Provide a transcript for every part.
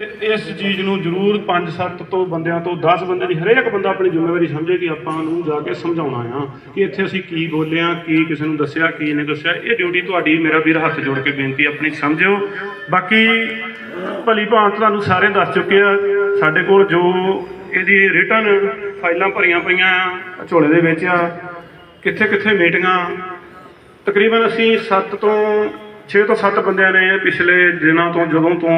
ਤੇ ਇਸ ਚੀਜ਼ ਨੂੰ ਜ਼ਰੂਰ 5-7 ਤੋਂ ਬੰਦਿਆਂ ਤੋਂ 10 ਬੰਦੇ ਦੀ ਹਰੇਕ ਬੰਦਾ ਆਪਣੀ ਜ਼ਿੰਮੇਵਾਰੀ ਸਮਝੇ ਕਿ ਆਪਾਂ ਨੂੰ ਜਾ ਕੇ ਸਮਝਾਉਣਾ ਆ ਕਿ ਇੱਥੇ ਅਸੀਂ ਕੀ ਬੋਲੇ ਆ ਕੀ ਕਿਸੇ ਨੂੰ ਦੱਸਿਆ, ਕੀ ਨਹੀਂ ਦੱਸਿਆ। ਇਹ ਡਿਊਟੀ ਤੁਹਾਡੀ, ਮੇਰਾ ਵੀਰ ਹੱਥ ਜੋੜ ਕੇ ਬੇਨਤੀ ਆਪਣੀ ਸਮਝਿਓ। ਬਾਕੀ ਭਲੀ ਭਾਂਤ ਤੁਹਾਨੂੰ ਸਾਰੇ ਦੱਸ ਚੁੱਕੇ ਆ। ਸਾਡੇ ਕੋਲ ਜੋ ਇਹਦੀ ਰਿਟਰਨ ਫਾਈਲਾਂ ਭਰੀਆਂ ਪਈਆਂ ਆ, ਝੋਲੇ ਦੇ ਵਿੱਚ ਆ। ਕਿੱਥੇ ਕਿੱਥੇ ਮੀਟਿੰਗਾਂ? ਤਕਰੀਬਨ ਅਸੀਂ 7 ਤੋਂ 6 ਤੋਂ 7 ਬੰਦਿਆਂ ਨੇ ਪਿਛਲੇ ਦਿਨਾਂ ਤੋਂ, ਜਦੋਂ ਤੋਂ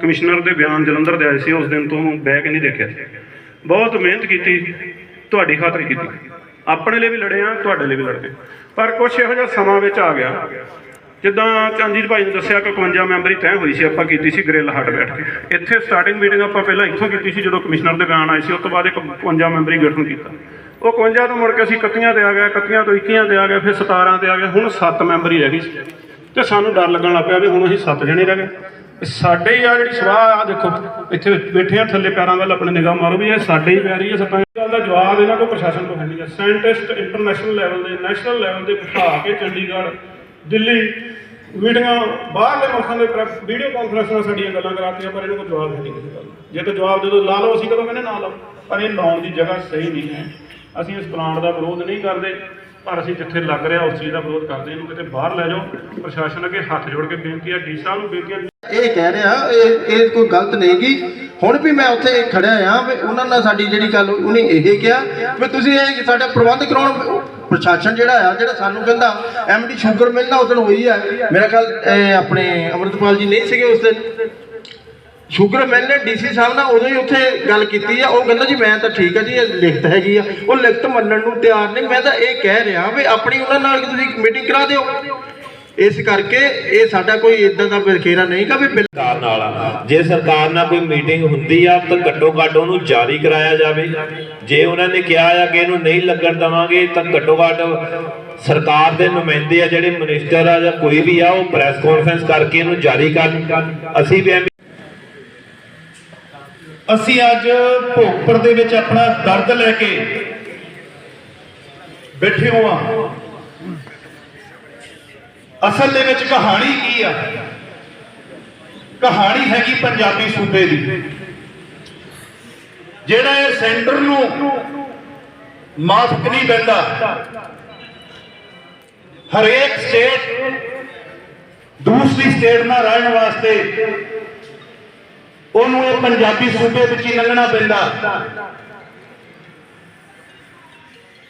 ਕਮਿਸ਼ਨਰ ਦੇ ਬਿਆਨ ਜਲੰਧਰ ਦੇ ਆਏ ਸੀ, ਉਸ ਦਿਨ ਤੋਂ ਬੈਕ ਨਹੀਂ ਦੇਖਿਆ ਬਹੁਤ ਮਿਹਨਤ ਕੀਤੀ, ਤੁਹਾਡੀ ਖਾਤਰ ਕੀਤੀ। ਆਪਣੇ ਲਈ ਵੀ ਲੜੇ ਆ ਤੁਹਾਡੇ ਲਈ ਵੀ ਲੜਦੇ ਪਰ ਕੁਝ ਇਹੋ ਜਿਹਾ ਸਮਾਂ ਵਿੱਚ ਆ ਗਿਆ, ਜਿੱਦਾਂ ਚੰਜੀਤ ਭਾਈ ਨੇ ਦੱਸਿਆ ਕਿ 51 ਮੈਂਬਰੀ ਤੈਅ ਹੋਈ ਸੀ, ਆਪਾਂ ਕੀਤੀ ਸੀ ਗ੍ਰਿਲ ਹੱਟ ਬੈਠ ਕੇ। ਇੱਥੇ ਸਟਾਰਟਿੰਗ ਮੀਟਿੰਗ ਆਪਾਂ ਪਹਿਲਾਂ ਇੱਥੋਂ ਕੀਤੀ ਸੀ, ਜਦੋਂ ਕਮਿਸ਼ਨਰ ਦੇ ਬਿਆਨ ਆਏ ਸੀ, ਉਸ ਤੋਂ ਬਾਅਦ ਇੱਕ 51 ਮੈਂਬਰੀ ਗਠਨ ਕੀਤਾ। ਉਹ 51 ਤੋਂ ਮੁੜ ਕੇ ਅਸੀਂ 31 ਤੇ ਆ ਗਏ 31 ਤੋਂ 21 ਤੇ ਆ ਗਏ, ਫਿਰ 17 ਤੇ ਆ ਗਏ, ਹੁਣ 7 ਮੈਂਬਰ ਹੀ ਰਹਿ ਗਈ। ਸੀ ਤੇ ਸਾਨੂੰ ਡਰ ਲੱਗਣ ਲੱਗ ਪਿਆ ਵੀ ਹੁਣ ਅਸੀਂ 7 ਜਣੇ ਰਹਿ ਗਏ। ਸਾਡੇ ਹੀ ਆ ਜਿਹੜੀ ਸਵਾਹ ਆ ਦੇਖੋ, ਇੱਥੇ ਬੈਠੇ ਆ, ਥੱਲੇ ਪੈਰਾਂ ਵੱਲ ਆਪਣੇ ਨਿਗਾਹ ਮਾਰੋ ਵੀ ਇਹ ਸਾਡੇ ਹੀ ਪੈ ਰਹੀ ਹੈ ਸੱਤਾਂ ਗੱਲ ਦਾ ਜਵਾਬ ਇਹਨਾਂ ਕੋਲ ਪ੍ਰਸ਼ਾਸਨ ਕੋਲ ਹੈ ਨਹੀਂ ਗਾ ਸਾਇੰਟਿਸਟ ਇੰਟਰਨੈਸ਼ਨਲ ਲੈਵਲ ਦੇ ਨੈਸ਼ਨਲ ਲੈਵਲ ਦੇ ਬਿਠਾ ਕੇ ਚੰਡੀਗੜ੍ਹ, ਦਿੱਲੀ, ਮੀਟਿੰਗਾਂ, ਬਾਹਰਲੇ ਮੁਲਕਾਂ ਦੇ ਵੀਡੀਓ ਕਾਨਫਰੰਸ ਨਾਲ ਸਾਡੀਆਂ ਗੱਲਾਂ ਕਰਾਤੀਆਂ, ਪਰ ਇਹਨਾਂ ਕੋਲ ਜਵਾਬ ਹੈ ਨਹੀਂ ਕਿਸੇ ਗੱਲ ਜੇ ਤਾਂ ਜਵਾਬ ਦੇ ਦੋ, ਲਾ ਲਓ, ਅਸੀਂ ਕਦੋਂ ਕਹਿੰਦੇ ਨਾ ਲਾਓ। ਪਰ ਇਹ ਲਾਉਣ ਦੀ ਜਗ੍ਹਾ ਸਹੀ ਨਹੀਂ ਹੈ। ਅਸੀਂ ਇਸ ਪਲਾਂਟ ਦਾ ਵਿਰੋਧ ਨਹੀਂ ਕਰਦੇ, ਪਰ ਅਸੀਂ ਜਿੱਥੇ ਲੱਗ ਰਿਹਾ ਉਸ ਚੀਜ਼ ਦਾ ਵਿਰੋਧ ਕਰਦੇ, ਇਹਨੂੰ ਕਿਤੇ ਬਾਹਰ ਲੈ ਜਾਓ। ਪ੍ਰਸ਼ਾਸਨ ਅੱਗੇ ਹੱਥ ਜੋੜ ਕੇ ਬੇਨਤੀ ਹੈ ਡੀ ਸਾਹਿਬ ਨੂੰ ਬੇਨਤੀ ਹੈ ਇਹ ਕਹਿ ਰਿਹਾ, ਇਹ ਇਹ ਕੋਈ ਗਲਤ ਨਹੀਂ ਗੀ। ਹੁਣ ਵੀ ਮੈਂ ਉੱਥੇ ਖੜਿਆ ਆ ਵੀ ਉਹਨਾਂ ਨਾਲ ਸਾਡੀ ਜਿਹੜੀ ਗੱਲ, ਉਹਨੇ ਇਹ ਕਿਹਾ ਵੀ ਤੁਸੀਂ ਇਹ ਸਾਡਾ ਪ੍ਰਬੰਧ ਕਰਾਉਣ, ਪ੍ਰਸ਼ਾਸਨ ਜਿਹੜਾ ਆ, ਜਿਹੜਾ ਸਾਨੂੰ ਕਹਿੰਦਾ ਐਮਡੀ ਸ਼ੂਗਰ ਮਿਲ ਨਾ ਉਸ ਦਿਨ ਹੋਈ ਆ। ਮੇਰਾ ਖਿਆਲ, ਇਹ ਆਪਣੇ ਅਮਰਤਪਾਲ ਜੀ ਨਹੀਂ ਸੀਗੇ ਉਸ ਦਿਨ। ਸ਼ੂਗਰ ਮਿਲ ਨੇ ਡੀਸੀ ਸਾਹਿਬ ਨਾਲ ਉਦੋਂ ਹੀ ਉੱਥੇ ਗੱਲ ਕੀਤੀ ਆ। ਉਹ ਕਹਿੰਦਾ ਜੀ, ਮੈਂ ਤਾਂ ਠੀਕ ਆ ਜੀ, ਇਹ ਲਿਖਤ ਹੈਗੀ ਆ। ਉਹ ਲਿਖਤ ਮੰਨਣ ਨੂੰ ਤਿਆਰ ਨਹੀਂ। ਮੈਂ ਤਾਂ ਇਹ ਕਹਿ ਰਿਹਾ ਵੀ ਆਪਣੀ ਉਹਨਾਂ ਨਾਲ ਤੁਸੀਂ ਮੀਟਿੰਗ ਕਰਾ ਦਿਓ। ਇਸ ਕਰਕੇ ਇਹ ਸਾਡਾ ਕੋਈ ਇਦਾਂ ਦਾ ਵਿਖੇਰਾ ਨਹੀਂ ਕਿ ਵੀ ਸਰਕਾਰ ਨਾਲ ਜੇ ਸਰਕਾਰ ਨਾਲ ਕੋਈ ਮੀਟਿੰਗ ਹੁੰਦੀ ਆ, ਤਾਂ ਘੱਟੋ ਘੱਟ ਉਹਨੂੰ ਜਾਰੀ ਕਰਾਇਆ ਜਾਵੇ। ਜੇ ਉਹਨਾਂ ਨੇ ਕਿਹਾ ਆ ਕਿ ਇਹਨੂੰ ਨਹੀਂ ਲੱਗਣ ਦਵਾਂਗੇ, ਤਾਂ ਘੱਟੋ ਘੱਟ ਸਰਕਾਰ ਦੇ ਨੁਮਾਇੰਦੇ ਆ, ਜਿਹੜੇ ਮਿਨਿਸਟਰ ਆ ਜਾਂ ਕੋਈ ਵੀ ਆ, ਉਹ ਪ੍ਰੈਸ ਕਾਨਫਰੰਸ ਕਰਕੇ ਇਹਨੂੰ ਜਾਰੀ ਕਰਨ। ਅਸੀਂ ਵੀ ਐਵੇਂ ਅਸੀਂ ਅੱਜ ਭੋਗਪੁਰ ਦੇ ਵਿੱਚ ਆਪਣਾ ਦਰਦ ਲੈ ਕੇ ਬੈਠੇ ਹਾਂ। ਅਸਲ ਦੇ ਵਿੱਚ ਕਹਾਣੀ ਕੀ ਆ? ਕਹਾਣੀ ਹੈਗੀ ਪੰਜਾਬੀ ਸੂਬੇ ਦੀ। ਜਿਹੜਾ ਇਹ ਸੈਂਟਰ ਨੂੰ ਮਾਫ਼ ਨਹੀਂ ਦਿੰਦਾ, ਹਰੇਕ ਸਟੇਟ ਦੂਸਰੀ ਸਟੇਟ ਨਾਲ ਰਹਿਣ ਵਾਸਤੇ ਉਹਨੂੰ ਇਹ ਪੰਜਾਬੀ ਸੂਬੇ ਵਿੱਚ ਹੀ ਲੰਘਣਾ ਪੈਂਦਾ।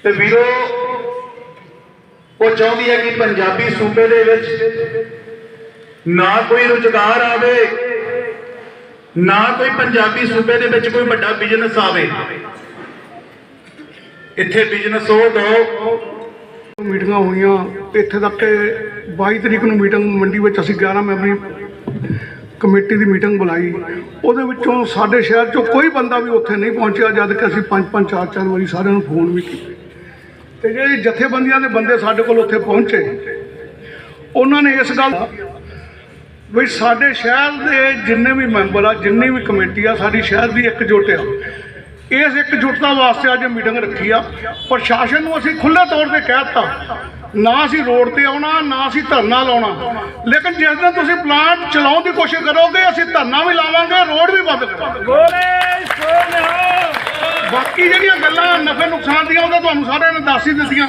ਤੇ ਵੀਰੋ, ਉਹ ਚਾਹੁੰਦੀ ਹੈ ਕਿ ਪੰਜਾਬੀ ਸੂਬੇ ਦੇ ਵਿੱਚ ਨਾ ਕੋਈ ਰੁਜ਼ਗਾਰ ਆਵੇ, ਨਾ ਕੋਈ ਪੰਜਾਬੀ ਸੂਬੇ ਦੇ ਵਿੱਚ ਕੋਈ ਵੱਡਾ ਬਿਜ਼ਨਸ ਆਵੇ। ਇੱਥੇ ਬਿਜ਼ਨਸ ਉਹ ਦੋ। ਮੀਟਿੰਗਾਂ ਹੋਈਆਂ ਇੱਥੇ ਤੱਕ ਕਿ 22 ਤਰੀਕ ਨੂੰ ਮੀਟਿੰਗ ਮੰਡੀ ਵਿੱਚ ਅਸੀਂ 11 ਮੈਂਬਰੀ ਕਮੇਟੀ ਦੀ ਮੀਟਿੰਗ ਬੁਲਾਈ। ਉਹਦੇ ਵਿੱਚੋਂ ਸਾਡੇ ਸ਼ਹਿਰ ਚੋਂ ਕੋਈ ਬੰਦਾ ਵੀ ਉੱਥੇ ਨਹੀਂ ਪਹੁੰਚਿਆ, ਜਦ ਕਿ ਅਸੀਂ ਪੰਜ ਪੰਜ, ਚਾਰ ਚਾਰ ਵਾਰੀ ਸਾਰਿਆਂ ਨੂੰ ਫੋਨ ਵੀ ਕੀਤੇ। ਤੇ ਜਿਹੜੇ ਜਥੇਬੰਦੀਆਂ ਦੇ ਬੰਦੇ ਸਾਡੇ ਕੋਲ ਉੱਥੇ ਪਹੁੰਚੇ, ਉਹਨਾਂ ਨੇ ਇਸ ਗੱਲ ਵੀ ਸਾਡੇ ਸ਼ਹਿਰ ਦੇ ਜਿੰਨੇ ਵੀ ਮੈਂਬਰ ਆ, ਜਿੰਨੀ ਵੀ ਕਮੇਟੀ ਆ, ਸਾਡੀ ਸ਼ਹਿਰ ਦੀ ਇੱਕ ਜੁੱਟ ਆ। ਇਸ ਇਕਜੁੱਟਤਾ ਵਾਸਤੇ ਅੱਜ ਮੀਟਿੰਗ ਰੱਖੀ ਆ। ਪ੍ਰਸ਼ਾਸਨ ਨੂੰ ਅਸੀਂ ਖੁੱਲ੍ਹੇ ਤੌਰ ਤੇ ਕਹਿ ਦਿੱਤਾ ਨਾ ਅਸੀਂ ਰੋਡ ਤੇ ਆਉਣਾ ਨਾ ਅਸੀਂ ਧਰਨਾ ਲਾਉਣਾ। ਲੇਕਿਨ ਜਿਸ ਦਿਨ ਤੁਸੀਂ ਪਲਾਂਟ ਚਲਾਉਣ ਦੀ ਕੋਸ਼ਿਸ਼ ਕਰੋਗੇ ਅਸੀਂ ਧਰਨਾ ਵੀ ਲਾਵਾਂਗੇ ਰੋਡ ਵੀ ਬੰਦ ਕਰਾਂਗੇ। ਬਾਕੀ ਜਿਹੜੀਆਂ ਗੱਲਾਂ ਨਫੇ ਨੁਕਸਾਨ ਦੀਆਂ ਉਹ ਤਾਂ ਤੁਹਾਨੂੰ ਸਾਰਿਆਂ ਨੇ ਦੱਸ ਹੀ ਦਿੱਤੀਆਂ।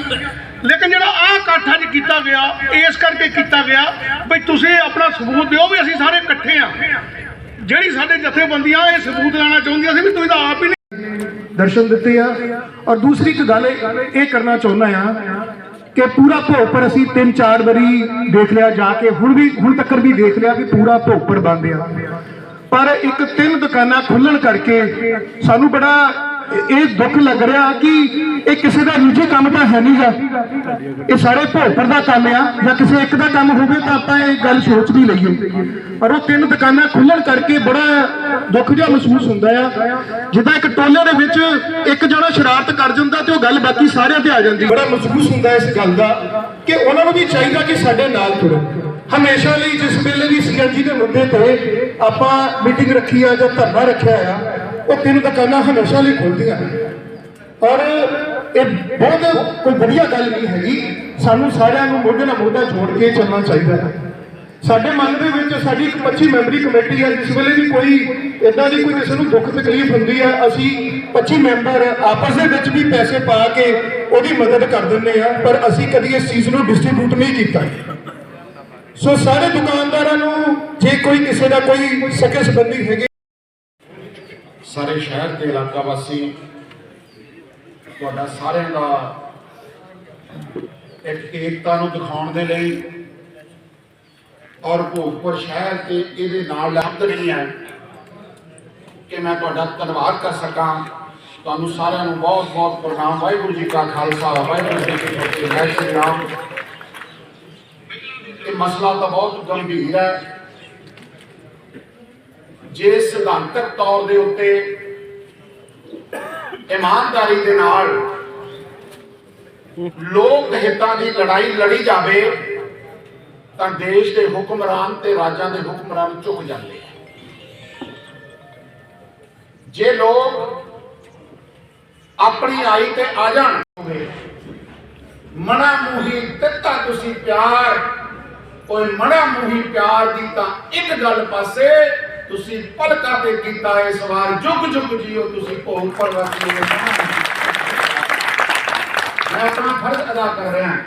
ਲੇਕਿਨ ਜਿਹੜਾ ਆਹ ਇਕੱਠ ਅੱਜ ਕੀਤਾ ਗਿਆ ਇਸ ਕਰਕੇ ਕੀਤਾ ਗਿਆ ਵੀ ਤੁਸੀਂ ਆਪਣਾ ਸਬੂਤ ਦਿਓ ਵੀ ਅਸੀਂ ਸਾਰੇ ਇਕੱਠੇ ਆ ਜਿਹੜੀ ਸਾਡੇ ਜਥੇਬੰਦੀਆਂ ਇਹ ਸਬੂਤ ਲੈਣਾ ਚਾਹੁੰਦੀਆਂ ਸੀ ਵੀ ਤੁਸੀਂ ਤਾਂ ਆਪ ਹੀ ਨਹੀਂ ਦਰਸ਼ਨ ਦਿੱਤੇ ਆ। ਔਰ ਦੂਸਰੀ ਇੱਕ ਗੱਲ ਇਹ ਇਹ ਕਰਨਾ ਚਾਹੁੰਦਾ ਆ ਕਿ ਪੂਰਾ ਭੋਗਪੁਰ ਅਸੀਂ ਤਿੰਨ ਚਾਰ ਵਾਰੀ ਦੇਖ ਲਿਆ, ਜਾ ਕੇ ਹੁਣ ਵੀ ਹੁਣ ਤੱਕ ਵੀ ਦੇਖ ਲਿਆ ਵੀ ਪੂਰਾ ਭੋਗਪੁਰ ਬੰਦ ਆ ਪਰ ਇੱਕ ਤਿੰਨ ਦੁਕਾਨਾਂ ਖੁੱਲਣ ਕਰਕੇ ਸਾਨੂੰ ਬੜਾ ਇਹ ਦੁੱਖ ਲੱਗ ਰਿਹਾ ਕਿ ਇਹ ਕਿਸੇ ਦਾ ਨਿੱਜੀ ਕੰਮ ਤਾਂ ਹੈ ਨਹੀਂਗਾ। ਇਹ ਸਾਰੇ ਭੋਗਪੁਰ ਦਾ ਕੰਮ ਆ, ਜਾਂ ਕਿਸੇ ਇੱਕ ਦਾ ਕੰਮ ਹੋਵੇ ਤਾਂ ਆਪਾਂ ਇਹ ਗੱਲ ਸੋਚ ਵੀ ਲਈਏ। ਪਰ ਉਹ ਤਿੰਨ ਦੁਕਾਨਾਂ ਖੁੱਲਣ ਕਰਕੇ ਬੜਾ ਦੁੱਖ ਜਿਹਾ ਮਹਿਸੂਸ ਹੁੰਦਾ ਆ। ਜਿੱਦਾਂ ਇੱਕ ਟੋਲੇ ਦੇ ਵਿੱਚ ਇੱਕ ਜਣਾ ਸ਼ਰਾਰਤ ਕਰ ਜਾਂਦਾ ਤੇ ਉਹ ਗੱਲ ਬਾਕੀ ਸਾਰਿਆਂ ਤੇ ਆ ਜਾਂਦੀ। ਬੜਾ ਮਹਿਸੂਸ ਹੁੰਦਾ ਇਸ ਗੱਲ ਦਾ ਕਿ ਉਹਨਾਂ ਨੂੰ ਵੀ ਚਾਹੀਦਾ ਕਿ ਸਾਡੇ ਨਾਲ ਤੁਰੋ। ਹਮੇਸ਼ਾ ਲਈ ਜਿਸ ਵੇਲੇ ਵੀ ਸੀਐਨਜੀ ਦੇ ਮੁੱਦੇ ਤੇ ਆਪਾਂ ਮੀਟਿੰਗ ਰੱਖੀ ਆ ਜਾਂ ਧਰਨਾ ਰੱਖਿਆ ਆ ਉਹ ਤਿੰਨ ਦੁਕਾਨਾਂ ਹਮੇਸ਼ਾ ਲਈ ਖੁੱਲਦੀਆਂ ਔਰ ਇਹ ਬਹੁਤ ਕੋਈ ਵਧੀਆ ਗੱਲ ਨਹੀਂ ਹੈਗੀ। ਸਾਨੂੰ ਸਾਰਿਆਂ ਨੂੰ ਮੋਢੇ ਨਾਲ ਮੋਢਾ ਜੋੜ ਕੇ ਚੱਲਣਾ ਚਾਹੀਦਾ ਹੈ। ਸਾਡੇ ਮਨ ਦੇ ਵਿੱਚ ਸਾਡੀ ਇੱਕ 25 ਮੈਂਬਰੀ ਕਮੇਟੀ ਹੈ, ਜਿਸ ਵੇਲੇ ਵੀ ਕੋਈ ਇਦਾਂ ਦੀ ਕੋਈ ਕਿਸੇ ਨੂੰ ਦੁੱਖ ਤਕਲੀਫ ਹੁੰਦੀ ਹੈ, ਅਸੀਂ 25 ਮੈਂਬਰ ਆਪਸ ਦੇ ਵਿੱਚ ਵੀ ਪੈਸੇ ਪਾ ਕੇ ਉਹਦੀ ਮਦਦ ਕਰ ਦਿੰਦੇ ਆ ਪਰ ਅਸੀਂ ਕਦੀ ਇਸ ਚੀਜ਼ ਨੂੰ ਡਿਸਟ੍ਰੀਬਿਊਟ ਨਹੀਂ ਕੀਤਾ। ਸੋ ਸਾਰੇ ਦੁਕਾਨਦਾਰਾਂ ਨੂੰ ਜੇ ਕੋਈ ਕਿਸੇ ਦਾ ਕੋਈ ਸਕੇ ਸੰਬੰਧੀ ਹੈਗੇ ਸਾਰੇ ਸ਼ਹਿਰ ਦੇ ਇਲਾਕਾ ਵਾਸੀ, ਤੁਹਾਡਾ ਸਾਰਿਆਂ ਦਾ ਇੱਕ ਏਕਤਾ ਨੂੰ ਦਿਖਾਉਣ ਦੇ ਲਈ ਔਰ ਭੋਗਪੁਰ ਸ਼ਹਿਰ ਤੇ ਇਹਦੇ ਨਾਲ ਲਫ਼ਜ਼ ਨਹੀਂ ਹੈ ਕਿ ਮੈਂ ਤੁਹਾਡਾ ਧੰਨਵਾਦ ਕਰ ਸਕਾਂ। ਤੁਹਾਨੂੰ ਸਾਰਿਆਂ ਨੂੰ ਬਹੁਤ ਬਹੁਤ ਪ੍ਰਣਾਮ। ਵਾਹਿਗੁਰੂ ਜੀ ਕਾ ਖਾਲਸਾ, ਵਾਹਿਗੁਰੂ ਜੀ ਕੀ ਫਤਿਹ। ਜੈ ਸ਼੍ਰੀ ਰਾਮ। ਇਹ ਮਸਲਾ ਤਾਂ ਬਹੁਤ ਗੰਭੀਰ ਹੈ। ਜੇ ਸਿਧਾਂਤਕ ਤੌਰ ਦੇ ਉੱਤੇ ਇਮਾਨਦਾਰੀ ਦੇ ਨਾਲ ਲੋਕ ਹਿੱਤਾਂ ਦੀ ਲੜਾਈ ਲੜੀ ਜਾਵੇ, ਤਾਂ ਦੇਸ਼ ਦੇ ਹੁਕਮਰਾਨ ਤੇ ਰਾਜਾਂ ਦੇ ਹੁਕਮਰਾਨ ਝੁਕ ਜਾਂਦੇ ਆ। ਜੇ ਲੋਕ ਆਪਣੀ ਆਈ ਤੇ ਆ ਜਾਣਗੇ ਮਣਾ ਮੂਹੀ ਦਿੱਤਾ ਤੁਸੀਂ ਪਿਆਰ, ਕੋਈ ਮਣਾ ਮੂਹੀ ਪਿਆਰ ਦੀ ਤਾਂ ਇੱਕ ਗੱਲ ਪਾਸੇ ਤੁਸੀਂ ਪਲਕਾਂ ਤੇ ਕੀਤਾ ਇਸ ਵਾਰ, ਜੁਗ ਜੁਗ ਜੀਓ ਤੁਸੀਂ ਭੋਗ ਪਰਵਾਸੀ ਦੇ ਮੈਂ ਆਪਣਾ ਫਰਜ਼ ਅਦਾ ਕਰ ਰਿਹਾ ਹਾਂ,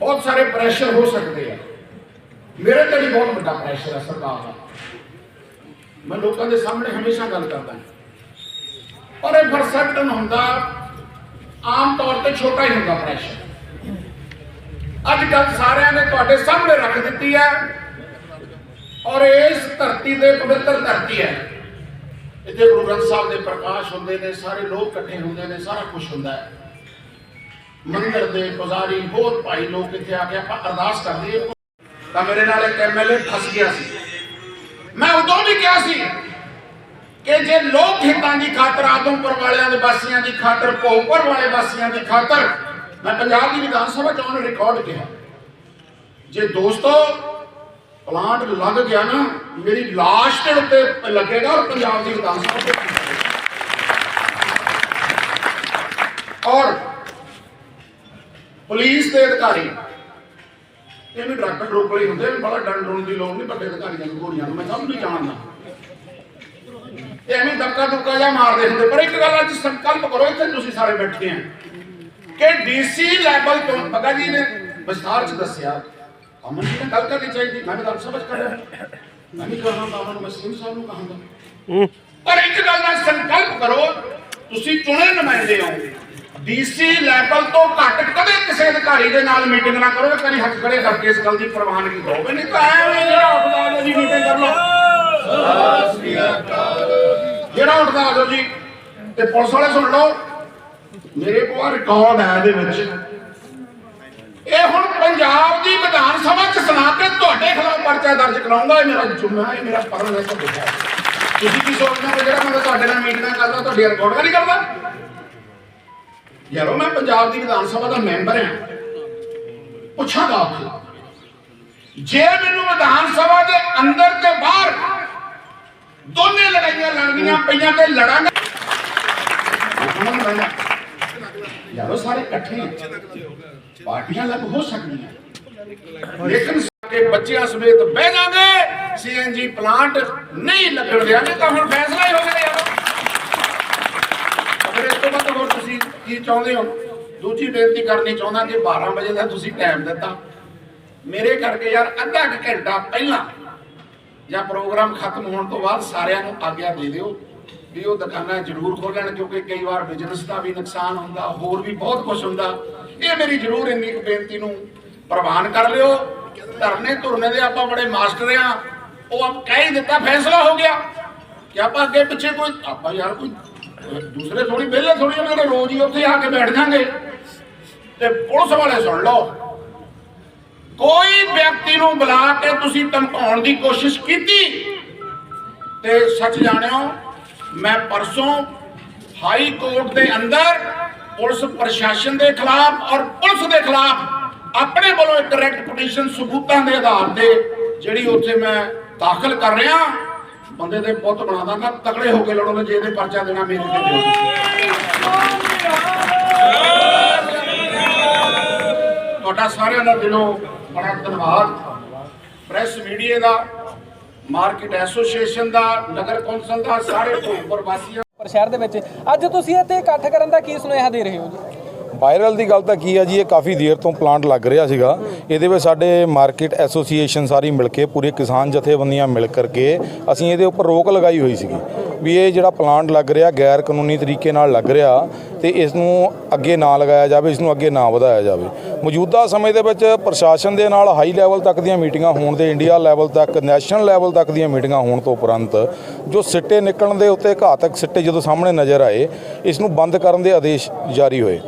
ਬਹੁਤ ਸਾਰੇ ਪ੍ਰੈਸ਼ਰ ਹੋ ਸਕਦੇ ਆ। ਮੇਰੇ ਤੇ ਵੀ ਬਹੁਤ ਵੱਡਾ ਪ੍ਰੈਸ਼ਰ ਹੈ ਸਰਕਾਰ ਦਾ। ਮੈਂ ਲੋਕਾਂ ਦੇ ਸਾਹਮਣੇ ਹਮੇਸ਼ਾ ਗੱਲ ਕਰਦਾ ਹਾਂ। ਪਰ ਇਹ ਪਰਸੈਪਟਨ ਹੁੰਦਾ, ਆਮ ਤੌਰ ਤੇ ਛੋਟਾ ਹੀ ਹੁੰਦਾ ਪ੍ਰੈਸ਼ਰ ਅੱਜ ਕੱਲ ਸਾਰਿਆਂ ਨੇ ਤੁਹਾਡੇ ਸਾਹਮਣੇ ਰੱਖ ਦਿੱਤੀ ਹੈ ਔਰ ਇਸ ਧਰਤੀ ਦੇ ਪਵਿੱਤਰ ਧਰਤੀ ਹੈ। ਇੱਥੇ ਗੁਰੂ ਗ੍ਰੰਥ ਸਾਹਿਬ ਦੇ ਪ੍ਰਕਾਸ਼ ਹੁੰਦੇ ਨੇ, ਸਾਰੇ ਲੋਕ ਇਕੱਠੇ ਹੁੰਦੇ ਨੇ, ਸਾਰਾ ਕੁਝ ਹੁੰਦਾ ਹੈ। ਮੰਦਰ ਦੇ ਪੁਜ਼ਾਰੀ, ਹੋਰ ਭਾਈ ਲੋਕ ਇੱਥੇ ਆ ਕੇ ਆਪਾਂ ਅਰਦਾਸ ਕਰਦੇ ਤਾਂ ਮੇਰੇ ਨਾਲ ਇੱਕ ਐਮਐਲਏ ਫਸ ਗਿਆ ਸੀ। ਮੈਂ ਉਦੋਂ ਵੀ ਕਿਹਾ ਸੀ ਕਿ ਜੇ ਲੋਕ ਹਿੱਤਾਂ ਦੀ ਖਾਤਰ, ਆਦਮਪੁਰ ਵਾਲਿਆਂ ਦੇ ਵਾਸੀਆਂ ਦੀ ਖਾਤਰ, ਭੋਗਪੁਰ ਵਾਲੇ ਵਾਸੀਆਂ ਦੀ ਖਾਤਰ, ਮੈਂ ਪੰਜਾਬ ਦੀ ਵਿਧਾਨ ਸਭਾ ਚ ਉਹਨੂੰ ਰਿਕਾਰਡ ਕਿਹਾ। ਜੇ ਦੋਸਤੋ ਪਲਾਂਟ ਲੱਗ ਗਿਆ ਨਾ, ਮੇਰੀ ਲਾਸ਼ ਦੇ ਉੱਤੇ ਲੱਗੇਗਾ ਔਰ ਪੰਜਾਬ ਦੀ ਵਿਧਾਨ ਸਭਾ ਤੇ ਔਰ ਪੁਲਿਸ ਦੇ ਅਧਿਕਾਰੀ ਇਹ ਵੀ ਡਾਕਟਰ ਰੋਕ ਲਈ ਹੁੰਦੇ ਬੜਾ ਡਰਨ ਡਰਨ ਦੀ ਲੋੜ ਨਹੀਂ, ਵੱਡੇ ਅਧਿਕਾਰੀਆਂ ਨੂੰ ਗੋਲੀਆਂ ਨੂੰ, ਮੈਂ ਸਭ ਨੂੰ ਜਾਣਦਾ। ਐਵੇਂ ਧੱਕਾ ਧੁੱਕਾ ਜਾਂ ਮਾਰਦੇ ਹੁੰਦੇ, ਪਰ ਇੱਕ ਗੱਲ ਅੱਜ ਸੰਕਲਪ ਕਰੋ, ਇੱਥੇ ਤੁਸੀਂ ਸਾਰੇ ਬੈਠੇ ਆ। ਕਿ ਡੀਸੀ ਲੈਵਲ ਤੋਂ ਭਗਾ ਜੀ ਨੇ, ਵਿਸਥਾਰ ਚ ਦੱਸਿਆ ਅਮਨ ਜੀ ਨੇ ਗੱਲ ਕਰਨੀ ਚਾਹੀਦੀ ਮੈਂ ਤਾਂ ਸਮਝ ਕਰ ਰਿਹਾ। ਮੈਂ ਨਹੀਂ ਕਹਾਂਗਾ ਉਹਨਾਂ ਨੂੰ ਮੈਂ ਸਿੰਘ ਸਾਹਿਬ ਨੂੰ ਕਹਾਂਗਾ। ਪਰ ਇੱਕ ਗੱਲ ਦਾ ਸੰਕਲਪ ਕਰੋ ਤੁਸੀਂ ਚੁਣੇ ਨੁਮਾਇੰਦੇ ਹੋ। ਡੀਸੀ ਲੈਵਲ ਤੋਂ ਘੱਟ ਕਦੇ ਕਿਸੇ ਅਧਿਕਾਰੀ ਦੇ ਨਾਲ ਮੀਟਿੰਗ ਨਾ ਕਰੋ ਕਦੀ ਹੱਥ ਖੜੇ ਕਰਕੇ ਇਸ ਗੱਲ ਦੀ ਪ੍ਰਵਾਨਗੀ ਦਿਓ ਨਹੀਂ ਤਾਂ ਐਵੇਂ ਜਿਹੜਾ ਉੱਠਦਾ ਆ ਜੀ ਮੀਟਿੰਗ ਕਰ ਲਓ ਜਿਹੜਾ ਉੱਠਦਾ ਆ ਜੀ ਤੇ ਪੁਲਿਸ ਵਾਲੇ ਸੁਣ ਲਓ ਮੇਰੇ ਕੋਲ ਰਿਕਾਰਡ ਹੈ ਇਹਦੇ ਵਿੱਚ। ਇਹ ਹੁਣ ਪੰਜਾਬ ਦੀ ਵਿਧਾਨ ਸਭਾ ਚ ਸੁਣਾ ਕੇ ਤੁਹਾਡੇ ਖਿਲਾਫ ਪਰਚਾ ਦਰਜ ਕਰਾਉਂਗਾ ਇਹ ਮੇਰਾ ਜੁਮਾ ਹੈ ਮੇਰਾ ਪਰਮ ਹੈ। ਤੁਹਾਡੇ ਤੁਸੀਂ ਕੀ ਸੋਚਦੇ ਹੋ ਜਿਹੜਾ ਮੈਂ ਤੁਹਾਡੇ ਨਾਲ ਮੀਟਿੰਗਾਂ ਕਰਦਾ, ਤੁਹਾਡੀ ਰਿਕਾਰਡ ਨਹੀਂ ਕਰਦਾ? ਯਾਰੋ, ਮੈਂ ਪੰਜਾਬ ਦੀ ਵਿਧਾਨ ਸਭਾ ਦਾ ਮੈਂਬਰ ਹਾਂ। ਪੁੱਛਾਂਗਾ ਆਪਸੇ ਜੇ ਮੈਨੂੰ ਵਿਧਾਨ ਸਭਾ ਦੇ ਅੰਦਰ ਤੇ ਬਾਹਰ ਦੋਨੇ ਲੜਾਈਆਂ ਲੜਨੀਆਂ ਪਈਆਂ ਤੇ ਲੜਾਂਗਾ। ਉਹਨਾਂ ਯਾਰੋ, ਸਾਰੇ ਇਕੱਠੇ ਪਾਰਟੀਆਂ ਲੱਗ ਹੋ ਸਕਦੀਆਂ। ਲੇਕਿਨ ਸਾਡੇ ਬੱਚਿਆਂ ਸਮੇਤ ਬਹਿ ਜਾਗੇ ਸੀਐਨਜੀ ਪਲਾਂਟ ਨਹੀਂ ਲੱਗਣ ਦਿਆਂਗੇ ਤਾਂ ਹੁਣ ਫੈਸਲਾ ਹੀ ਹੋ ਗਿਆ ਯਾਰ ਅਗਰ ਇਸ ਤੋਂ ਬਾਅਦ ਹੋਰ ਤੁਸੀਂ ਕੀ ਚਾਹੁੰਦੇ ਹੋ? ਦੂਜੀ ਬੇਨਤੀ ਕਰਨੀ ਚਾਹੁੰਦਾ ਕਿ 12 ਵਜੇ ਦਾ ਤੁਸੀਂ ਟਾਈਮ ਦਿੱਤਾ। ਮੇਰੇ ਕਰਕੇ ਯਾਰ ਅੱਧਾ ਕੁ ਘੰਟਾ ਪਹਿਲਾਂ ਜਾਂ ਪ੍ਰੋਗਰਾਮ ਖਤਮ ਹੋਣ ਤੋਂ ਬਾਅਦ ਸਾਰਿਆਂ ਨੂੰ ਆਗਿਆ ਦੇ ਦਿਓ ਵੀ ਉਹ ਦੁਕਾਨਾਂ ਜ਼ਰੂਰ ਖੋਲਣ, ਕਿਉਂਕਿ ਕਈ ਵਾਰ ਬਿਜ਼ਨਸ ਦਾ ਵੀ ਨੁਕਸਾਨ ਹੁੰਦਾ, ਹੋਰ ਵੀ ਬਹੁਤ ਕੁਝ ਹੁੰਦਾ। ਇਹ ਮੇਰੀ ਜ਼ਰੂਰ ਇੰਨੀ ਕੁ ਬੇਨਤੀ ਨੂੰ ਪ੍ਰਵਾਨ ਕਰ ਲਿਓ। ਧਰਨੇ ਧੁਰਨੇ ਦੇ ਆਪਾਂ ਬੜੇ ਮਾਸਟਰ ਆ। ਉਹ ਆਪ ਕਹਿ ਹੀ ਦਿੱਤਾ, ਫੈਸਲਾ ਹੋ ਗਿਆ ਕਿ ਆਪਾਂ ਅੱਗੇ ਪਿੱਛੇ ਕੋਈ ਆਪਾਂ ਯਾਰ ਕੋਈ ਦੂਸਰੇ ਥੋੜੀ ਵਿਹਲੇ ਥੋੜੀ ਉਹਨਾਂ ਦੇ ਰੋਜ਼ ਹੀ ਉੱਥੇ ਆ ਕੇ ਬੈਠ ਜਾਾਂਗੇ। ਤੇ ਪੁਲਿਸ ਵਾਲੇ ਸੁਣ ਲਓ। ਕੋਈ ਵਿਅਕਤੀ ਨੂੰ ਬੁਲਾ ਕੇ ਤੁਸੀਂ ਧਮਕਾਉਣ ਦੀ ਕੋਸ਼ਿਸ਼ ਕੀਤੀ, ਤੇ ਸੱਚ ਜਾਣਿਓ, ਮੈਂ ਪਰਸੋਂ ਹਾਈ ਕੋਰਟ ਦੇ ਅੰਦਰ ਪੁਲਿਸ ਪ੍ਰਸ਼ਾਸਨ ਦੇ ਖਿਲਾਫ ਔਰ ਪੁਲਿਸ ਦੇ ਖਿਲਾਫ ਆਪਣੇ ਵੱਲੋਂ ਇੱਕ ਡਾਇਰੈਕਟ ਪਟੀਸ਼ਨ ਸਬੂਤਾਂ ਦੇ ਆਧਾਰ ਤੇ ਜਿਹੜੀ ਉੱਥੇ ਮੈਂ ਦਾਖਲ ਕਰ ਰਿਹਾ, ਬੰਦੇ ਦੇ ਪੁੱਤ ਬਣਾ ਦਾਂਗਾ ਤਕੜੇ ਹੋ ਕੇ ਲੜੋਗੇ ਜੇ ਇਹਦੇ ਪਰਚਾ ਦੇਣਾ ਮੇਰੇ ਤੇ ਦਿਓ। ਤੁਹਾਡਾ ਸਾਰਿਆਂ ਦਾ ਦਿਲੋਂ ਬੜਾ ਧੰਨਵਾਦ। ਪ੍ਰੈਸ ਮੀਡੀਆ ਦਾ, ਮਾਰਕੀਟ ਐਸੋਸੀਏਸ਼ਨ ਦਾ, ਨਗਰ ਕੌਂਸਲ ਦਾ, ਸਾਰੇ ਭੋਗਪੁਰ ਵਾਸੀਆਂ ਪਰ ਸ਼ਹਿਰ ਦੇ ਵਿੱਚ, ਅੱਜ ਤੁਸੀਂ ਇੱਥੇ ਇਕੱਠ ਕਰਨ ਦਾ ਕੀ ਸੁਨੇਹਾ ਦੇ ਰਹੇ ਹੋ ਜੀ? ਵਾਇਰਲ ਦੀ ਗੱਲ ਤਾਂ ਕੀ ਆ ਜੀ, ਇਹ ਕਾਫੀ ਦੇਰ ਤੋਂ ਪਲਾਂਟ ਲੱਗ ਰਿਹਾ ਸੀਗਾ। ਇਹਦੇ ਵਿੱਚ ਸਾਡੇ ਮਾਰਕੀਟ ਐਸੋਸੀਏਸ਼ਨ ਸਾਰੀ ਮਿਲ ਕੇ, ਪੂਰੇ ਕਿਸਾਨ ਜਥੇਬੰਦੀਆਂ ਮਿਲ ਕਰਕੇ ਅਸੀਂ ਇਹਦੇ ਉੱਪਰ ਰੋਕ ਲਗਾਈ ਹੋਈ ਸੀਗੀ। ਵੀ ਇਹ ਜਿਹੜਾ ਪਲਾਂਟ ਲੱਗ ਰਿਹਾ ਗੈਰ ਕਾਨੂੰਨੀ ਤਰੀਕੇ ਨਾਲ ਲੱਗ ਰਿਹਾ ਤੇ ਇਸ ਨੂੰ ਅੱਗੇ ਨਾ ਲਗਾਇਆ ਜਾਵੇ ਇਸ ਨੂੰ ਅੱਗੇ ਨਾ ਵਧਾਇਆ ਜਾਵੇ। ਮੌਜੂਦਾ ਸਮੇਂ ਦੇ ਵਿੱਚ ਪ੍ਰਸ਼ਾਸਨ ਦੇ ਨਾਲ ਹਾਈ ਲੈਵਲ ਤੱਕ ਦੀਆਂ ਮੀਟਿੰਗਾਂ ਹੋਣ ਦੇ, ਇੰਡੀਆ ਲੈਵਲ ਤੱਕ, ਨੈਸ਼ਨਲ ਲੈਵਲ ਤੱਕ ਦੀਆਂ ਮੀਟਿੰਗਾਂ ਹੋਣ ਤੋਂ ਉਪਰੰਤ ਜੋ ਸਿੱਟੇ ਨਿਕਲਣ ਦੇ ਉੱਤੇ ਘਾਤਕ ਸਿੱਟੇ ਜਦੋਂ ਸਾਹਮਣੇ ਨਜ਼ਰ ਆਏ ਇਸ ਨੂੰ ਬੰਦ ਕਰਨ ਦੇ ਆਦੇਸ਼ ਜਾਰੀ ਹੋਏ।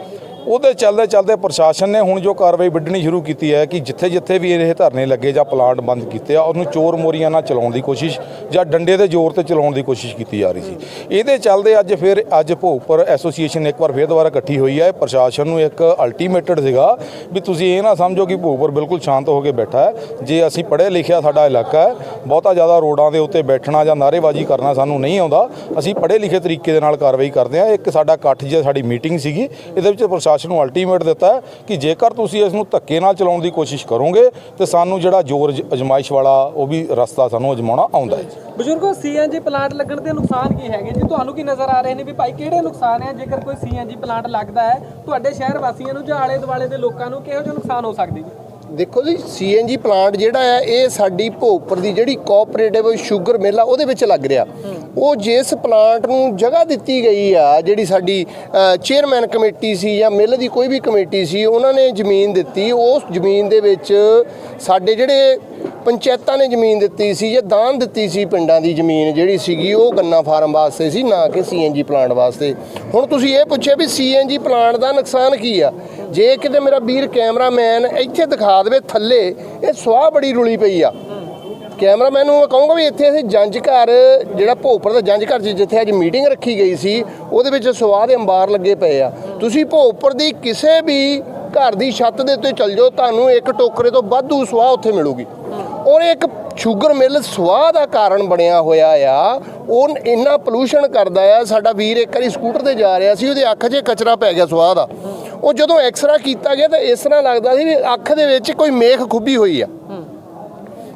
ਉਹਦੇ ਚੱਲਦੇ ਚੱਲਦੇ ਪ੍ਰਸ਼ਾਸਨ ਨੇ ਹੁਣ ਜੋ ਕਾਰਵਾਈ ਵੱਢਣੀ ਸ਼ੁਰੂ ਕੀਤੀ ਹੈ ਕਿ ਜਿੱਥੇ ਜਿੱਥੇ ਵੀ ਇਹ ਧਰਨੇ ਲੱਗੇ ਜਾਂ ਪਲਾਂਟ ਬੰਦ ਕੀਤੇ ਆ, ਉਹਨੂੰ ਚੋਰ ਮੋਰੀਆਂ ਨਾਲ ਚਲਾਉਣ ਦੀ ਕੋਸ਼ਿਸ਼ ਜਾਂ ਡੰਡੇ ਦੇ ਜ਼ੋਰ ਤੇ ਚਲਾਉਣ ਦੀ ਕੋਸ਼ਿਸ਼ ਕੀਤੀ ਜਾ ਰਹੀ ਸੀ। ਇਹਦੇ ਚੱਲਦੇ ਅੱਜ ਫਿਰ ਅੱਜ ਭੋਗਪੁਰ ਐਸੋਸੀਏਸ਼ਨ ਇੱਕ ਵਾਰ ਫਿਰ ਦੁਬਾਰਾ ਇਕੱਠੀ ਹੋਈ ਹੈ। ਪ੍ਰਸ਼ਾਸਨ ਨੂੰ ਇੱਕ ਅਲਟੀਮੇਟਡ ਸੀਗਾ ਵੀ ਤੁਸੀਂ ਇਹ ਨਾ ਸਮਝੋ ਕਿ ਭੋਗਪੁਰ ਬਿਲਕੁਲ ਸ਼ਾਂਤ ਹੋ ਕੇ ਬੈਠਾ ਹੈ। ਜੇ ਅਸੀਂ ਪੜ੍ਹੇ ਲਿਖਿਆ ਸਾਡਾ ਇਲਾਕਾ ਹੈ, ਬਹੁਤਾ ਜ਼ਿਆਦਾ ਰੋਡਾਂ ਦੇ ਉੱਤੇ ਬੈਠਣਾ ਜਾਂ ਨਾਅਰੇਬਾਜ਼ੀ ਕਰਨਾ ਸਾਨੂੰ ਨਹੀਂ ਆਉਂਦਾ। ਅਸੀਂ ਪੜ੍ਹੇ ਲਿਖੇ ਤਰੀਕੇ ਦੇ ਨਾਲ ਕਾਰਵਾਈ ਕਰਦੇ ਹਾਂ। ਇੱਕ ਸਾਡਾ ਇਕੱਠ ਜਿਹਾ ਸਾਡੀ ਮੀਟਿੰਗ ਸੀਗੀ, ਇਹਦੇ ਵਿੱਚ ਪ੍ਰਸ਼ਾਸਨ ਨੂੰ ਅਲਟੀਮੇਟ ਦਿੱਤਾ ਹੈ ਕਿ ਜੇਕਰ ਤੁਸੀਂ ਇਸ ਨੂੰ ਧੱਕੇ ਨਾਲ ਚਲਾਉਣ ਦੀ ਕੋਸ਼ਿਸ਼ ਕਰੋਗੇ, ਤੇ ਸਾਨੂੰ ਜਿਹੜਾ ਜ਼ੋਰ ਅਜ- ਅਜਮਾਇਸ਼ ਵਾਲਾ ਉਹ ਵੀ ਰਸਤਾ ਸਾਨੂੰ ਅਜਮਾਉਣਾ ਆਉਂਦਾ ਹੈ। ਬਜ਼ੁਰਗੋ ਸੀਐਨਜੀ ਪਲਾਂਟ ਲੱਗਣ ਦੇ ਨੁਕਸਾਨ ਕੀ ਹੈਗੇ ਜੀ? ਤੁਹਾਨੂੰ ਕੀ ਨਜ਼ਰ ਆ ਰਹੇ ਨੇ ਵੀ ਭਾਈ ਕਿਹੜੇ ਨੁਕਸਾਨ ਹੈ? ਜੇਕਰ ਕੋਈ ਸੀਐਨਜੀ ਪਲਾਂਟ ਲੱਗਦਾ ਹੈ, ਤੁਹਾਡੇ ਸ਼ਹਿਰ ਵਾਸੀਆਂ ਨੂੰ ਜਾਂ ਆਲੇ ਦੁਆਲੇ ਦੇ ਲੋਕਾਂ ਨੂੰ ਕਿਹੋ ਜਿਹੇ ਨੁਕਸਾਨ ਹੋ ਸਕਦੇ ਜੀ? ਦੇਖੋ ਜੀ ਸੀਐਨਜੀ ਪਲਾਂਟ ਜਿਹੜਾ ਹੈ ਇਹ ਸਾਡੀ ਭੋਗਪੁਰ ਦੀ ਜਿਹੜੀ ਕੋਆਪਰੇਟਿਵ ਸ਼ੂਗਰ ਮਿਲ ਆ ਉਹਦੇ ਵਿੱਚ ਲੱਗ ਰਿਹਾ। ਉਹ ਜਿਸ ਪਲਾਂਟ ਨੂੰ ਜਗ੍ਹਾ ਦਿੱਤੀ ਗਈ ਆ ਜਿਹੜੀ ਸਾਡੀ ਚੇਅਰਮੈਨ ਕਮੇਟੀ ਸੀ ਜਾਂ ਮਿਲ ਦੀ ਕੋਈ ਵੀ ਕਮੇਟੀ ਸੀ ਉਹਨਾਂ ਨੇ ਜ਼ਮੀਨ ਦਿੱਤੀ। ਉਸ ਜ਼ਮੀਨ ਦੇ ਵਿੱਚ ਸਾਡੇ ਜਿਹੜੇ ਪੰਚਾਇਤਾਂ ਨੇ ਜ਼ਮੀਨ ਦਿੱਤੀ ਸੀ ਜਾਂ ਦਾਨ ਦਿੱਤੀ ਸੀ ਪਿੰਡਾਂ ਦੀ ਜ਼ਮੀਨ ਜਿਹੜੀ ਸੀਗੀ, ਉਹ ਗੰਨਾ ਫਾਰਮ ਵਾਸਤੇ ਸੀ, ਨਾ ਕਿ ਸੀਐਨਜੀ ਪਲਾਂਟ ਵਾਸਤੇ। ਹੁਣ ਤੁਸੀਂ ਇਹ ਪੁੱਛਿਆ ਵੀ ਸੀਐਨਜੀ ਪਲਾਂਟ ਦਾ ਨੁਕਸਾਨ ਕੀ ਆ? ਜੇ ਕਿਤੇ ਮੇਰਾ ਵੀਰ ਕੈਮਰਾਮੈਨ ਇੱਥੇ ਦਿਖਾ ਦੇਵੇ ਥੱਲੇ, ਇਹ ਸਵਾਹ ਬੜੀ ਰੁਲੀ ਪਈ ਆ। ਕੈਮਰਾਮੈਨ ਨੂੰ ਮੈਂ ਕਹੂੰਗਾ ਵੀ ਇੱਥੇ ਅਸੀਂ ਜੰਜ ਘਰ, ਜਿਹੜਾ ਭੋਪਰ ਦਾ ਜੰਜ ਘਰ ਜਿੱਥੇ ਅੱਜ ਮੀਟਿੰਗ ਰੱਖੀ ਗਈ ਸੀ, ਉਹਦੇ ਵਿੱਚ ਸਵਾਹ ਦੇ ਅੰਬਾਰ ਲੱਗੇ ਪਏ ਆ। ਤੁਸੀਂ ਭੋਪਰ ਦੀ ਕਿਸੇ ਵੀ ਘਰ ਦੀ ਛੱਤ ਦੇ ਉੱਤੇ ਚੱਲ ਜਾਓ, ਤੁਹਾਨੂੰ ਇੱਕ ਟੋਕਰੇ ਤੋਂ ਵਾਧੂ ਸਵਾਹ ਉੱਥੇ ਮਿਲੂਗੀ। ਔਰ ਇੱਕ ਸ਼ੂਗਰ ਮਿਲ ਸਵਾਹ ਦਾ ਕਾਰਨ ਬਣਿਆ ਹੋਇਆ ਆ। ਉਹ ਇੰਨਾ ਪੋਲੂਸ਼ਨ ਕਰਦਾ ਆ। ਸਾਡਾ ਵੀਰ ਇੱਕ ਵਾਰੀ ਸਕੂਟਰ ਤੇ ਜਾ ਰਿਹਾ ਸੀ, ਉਹਦੇ ਅੱਖ 'ਚ ਕਚਰਾ ਪੈ ਗਿਆ ਸਵਾਹ ਦਾ। ਉਹ ਜਦੋਂ ਐਕਸਰਾ ਕੀਤਾ ਗਿਆ ਤਾਂ ਇਸ ਤਰ੍ਹਾਂ ਲੱਗਦਾ ਸੀ ਵੀ ਅੱਖ ਦੇ ਵਿੱਚ ਕੋਈ ਮੇਖ ਖੁੱਬੀ ਹੋਈ ਆ।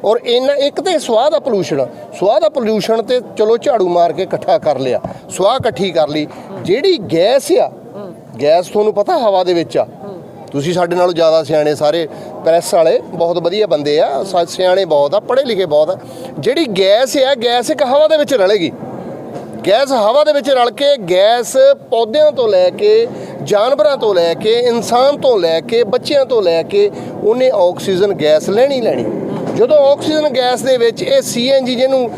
ਔਰ ਇਹਨਾਂ ਇੱਕ ਤੇ ਸਵਾਹ ਦਾ ਪੋਲੂਸ਼ਨ ਸਵਾਹ ਦਾ ਪੋਲੂਸ਼ਨ ਤੇ ਚਲੋ ਝਾੜੂ ਮਾਰ ਕੇ ਇਕੱਠਾ ਕਰ ਲਿਆ। ਸਵਾਹ ਇਕੱਠੀ ਕਰ ਲਈ। ਜਿਹੜੀ ਗੈਸ ਆ, ਗੈਸ ਤੁਹਾਨੂੰ ਪਤਾ ਹਵਾ ਦੇ ਵਿੱਚ ਆ। ਤੁਸੀਂ ਸਾਡੇ ਨਾਲੋਂ ਜ਼ਿਆਦਾ ਸਿਆਣੇ ਸਾਰੇ ਪ੍ਰੈਸ ਵਾਲੇ, ਬਹੁਤ ਵਧੀਆ ਬੰਦੇ ਆ, ਸਾ- ਸਿਆਣੇ ਬਹੁਤ ਆ ਪੜ੍ਹੇ ਲਿਖੇ ਬਹੁਤ ਆ। ਜਿਹੜੀ ਗੈਸ ਆ, ਗੈਸ ਇੱਕ ਹਵਾ ਦੇ ਵਿੱਚ ਰਲੇਗੀ। ਗੈਸ ਹਵਾ ਦੇ ਵਿੱਚ ਰਲ ਕੇ, ਗੈਸ ਪੌਦਿਆਂ ਤੋਂ ਲੈ ਕੇ, ਜਾਨਵਰਾਂ ਤੋਂ ਲੈ ਕੇ, ਇਨਸਾਨ ਤੋਂ ਲੈ ਕੇ, ਬੱਚਿਆਂ ਤੋਂ ਲੈ ਕੇ, ਉਹਨੇ ਆਕਸੀਜਨ ਗੈਸ ਲੈਣੀ ਲੈਣੀ। ਜਦੋਂ ਆਕਸੀਜਨ ਗੈਸ ਦੇ ਵਿੱਚ ਇਹ ਸੀਐਨਜੀ ਜਿਹਨੂੰ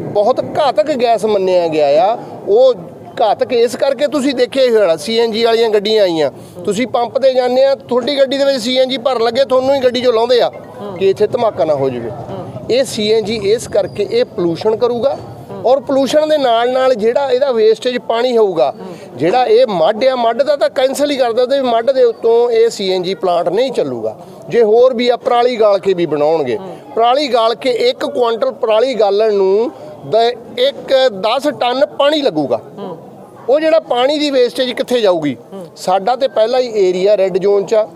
ਬਹੁਤ ਘਾਤਕ ਗੈਸ ਮੰਨਿਆ ਗਿਆ ਆ, ਉਹ ਘਾਤਕ ਇਸ ਕਰਕੇ ਤੁਸੀਂ ਦੇਖਿਆ ਹੀ ਹੋਣਾ ਸੀਐਨਜੀ ਵਾਲੀਆਂ ਗੱਡੀਆਂ ਆਈਆਂ। ਤੁਸੀਂ ਪੰਪ ਤੇ ਜਾਂਦੇ ਆ, ਤੁਹਾਡੀ ਗੱਡੀ ਦੇ ਵਿੱਚ ਸੀਐਨਜੀ ਭਰਨ ਲੱਗੇ, ਤੁਹਾਨੂੰ ਹੀ ਗੱਡੀ 'ਚੋਂ ਲਾਉਂਦੇ ਆ ਕਿ ਇੱਥੇ ਧਮਾਕਾ ਨਾ ਹੋ ਜਾਵੇ। ਇਹ ਸੀਐਨਜੀ ਇਸ ਕਰਕੇ ਇਹ ਪੋਲੂਸ਼ਨ ਕਰੂਗਾ ਔਰ ਪੋਲੂਸ਼ਨ ਦੇ ਨਾਲ ਨਾਲ ਜਿਹੜਾ ਇਹਦਾ ਵੇਸਟੇਜ ਪਾਣੀ ਹੋਊਗਾ, ਜਿਹੜਾ ਇਹ ਮੱਡ ਆ, ਮੱਡ ਦਾ ਤਾਂ ਕੈਂਸਲ ਹੀ ਕਰਦਾ ਦਿੰਦੇ ਵੀ ਮੱਡ ਦੇ ਉੱਤੋਂ ਇਹ ਸੀਐਨਜੀ ਪਲਾਂਟ ਨਹੀਂ ਚੱਲੂਗਾ। ਜੇ ਹੋਰ ਵੀ ਆ, ਪਰਾਲੀ ਗਾਲ ਕੇ ਵੀ ਬਣਾਉਣਗੇ। ਪਰਾਲੀ ਗਾਲ ਕੇ 1 ਕੁਆਂਟਲ ਪਰਾਲੀ ਗਾਲਣ ਨੂੰ ਦ- ਇੱਕ 10 ਟਨ ਪਾਣੀ ਲੱਗੂਗਾ। ਉਹ ਜਿਹੜਾ ਪਾਣੀ ਦੀ ਵੇਸਟੇਜ ਕਿੱਥੇ ਜਾਊਗੀ? ਸਾਡਾ ਤੇ ਪਹਿਲਾ ਹੀ ਏਰੀਆ ਰੈੱਡ ਜ਼ੋਨ 'ਚ ਆ।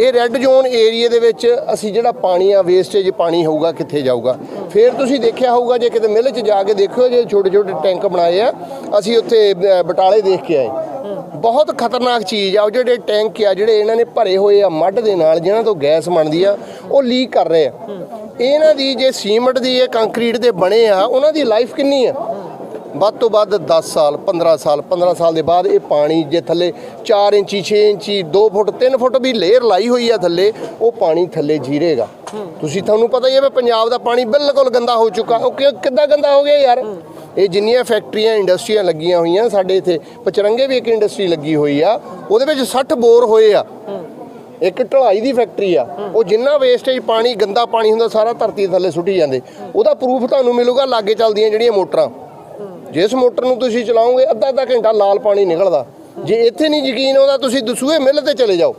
ਇਹ ਰੈੱਡ ਜ਼ੋਨ ਏਰੀਆ ਦੇ ਵਿੱਚ ਅਸੀਂ ਜਿਹੜਾ ਪਾਣੀ ਆ ਵੇਸਟੇਜ ਪਾਣੀ ਹੋਊਗਾ ਕਿੱਥੇ ਜਾਊਗਾ? ਫਿਰ ਤੁਸੀਂ ਦੇਖਿਆ ਹੋਊਗਾ ਜੇ ਕਿਤੇ ਮਿਲ 'ਚ ਜਾ ਕੇ ਦੇਖਿਓ ਜੇ ਛੋਟੇ ਛੋਟੇ ਟੈਂਕ ਬਣਾਏ ਆ ਅਸੀਂ ਉੱਥੇ ਬਟਾਲੇ ਦੇਖ ਕੇ ਆਏ। ਬਹੁਤ ਖਤਰਨਾਕ ਚੀਜ਼ ਆ ਉਹ ਜਿਹੜੇ ਟੈਂਕ ਆ ਜਿਹੜੇ ਇਹਨਾਂ ਨੇ ਭਰੇ ਹੋਏ ਆ ਮੱਡ ਦੇ ਨਾਲ ਜਿਨ੍ਹਾਂ ਤੋਂ ਗੈਸ ਬਣਦੀ ਆ ਉਹ ਲੀਕ ਕਰ ਰਹੇ ਆ। ਇਹਨਾਂ ਦੀ ਜੇ ਸੀਮੈਂਟ ਦੀ ਇਹ ਕੰਕਰੀਟ ਦੇ ਬਣੇ ਆ, ਉਹਨਾਂ ਦੀ ਲਾਈਫ ਕਿੰਨੀ ਆ? ਵੱਧ ਤੋਂ ਵੱਧ 10 ਸਾਲ 15 ਸਾਲ 15 ਸਾਲ ਦੇ ਬਾਅਦ ਇਹ ਪਾਣੀ ਜੇ ਥੱਲੇ 4 ਇੰਚੀ 6 ਇੰਚੀ 2 ਫੁੱਟ 3 ਫੁੱਟ ਵੀ ਲੇਅਰ ਲਾਈ ਹੋਈ ਆ ਥੱਲੇ, ਉਹ ਪਾਣੀ ਥੱਲੇ ਜੀਰੇਗਾ। ਤੁਸੀਂ ਤੁਹਾਨੂੰ ਪਤਾ ਹੀ ਹੈ ਵੀ ਪੰਜਾਬ ਦਾ ਪਾਣੀ ਬਿਲਕੁਲ ਗੰਦਾ ਹੋ ਚੁੱਕਾ। ਉਹ ਕਿ- ਕਿੱਦਾਂ ਗੰਦਾ ਹੋ ਗਿਆ ਯਾਰ? ਇਹ ਜਿੰਨੀਆਂ ਫੈਕਟਰੀਆਂ, ਇੰਡਸਟਰੀਆਂ ਲੱਗੀਆਂ ਹੋਈਆਂ, ਸਾਡੇ ਇੱਥੇ ਪਚਰੰਗੇ ਵੀ ਇੱਕ ਇੰਡਸਟਰੀ ਲੱਗੀ ਹੋਈ ਆ, ਉਹਦੇ ਵਿੱਚ 60 ਬੋਰ ਹੋਏ ਆ। ਇੱਕ ਢਲਾਈ ਦੀ ਫੈਕਟਰੀ ਆ। ਉਹ ਜਿੰਨਾ ਵੇਸਟੇਜ ਪਾਣੀ ਗੰਦਾ ਪਾਣੀ ਹੁੰਦਾ ਸਾਰਾ ਧਰਤੀ ਦੇ ਥੱਲੇ ਸੁੱਟੀ ਜਾਂਦੇ। ਉਹਦਾ ਪ੍ਰੂਫ ਤੁਹਾਨੂੰ ਮਿਲੂਗਾ ਲਾਗੇ ਚੱਲਦੀਆਂ ਜਿਹੜੀਆਂ ਮੋਟਰਾਂ। ਜਿਸ ਮੋਟਰ ਨੂੰ ਤੁਸੀਂ ਚਲਾਓਗੇ ਅੱਧਾ ਅੱਧਾ ਘੰਟਾ ਲਾਲ ਪਾਣੀ ਨਿਕਲਦਾ। ਜੇ ਇੱਥੇ ਨਹੀਂ ਯਕੀਨ ਆਉਂਦਾ ਤੁਸੀਂ ਦਸੂਏ ਮਿੱਲ ਤੇ ਚਲੇ ਜਾਓ।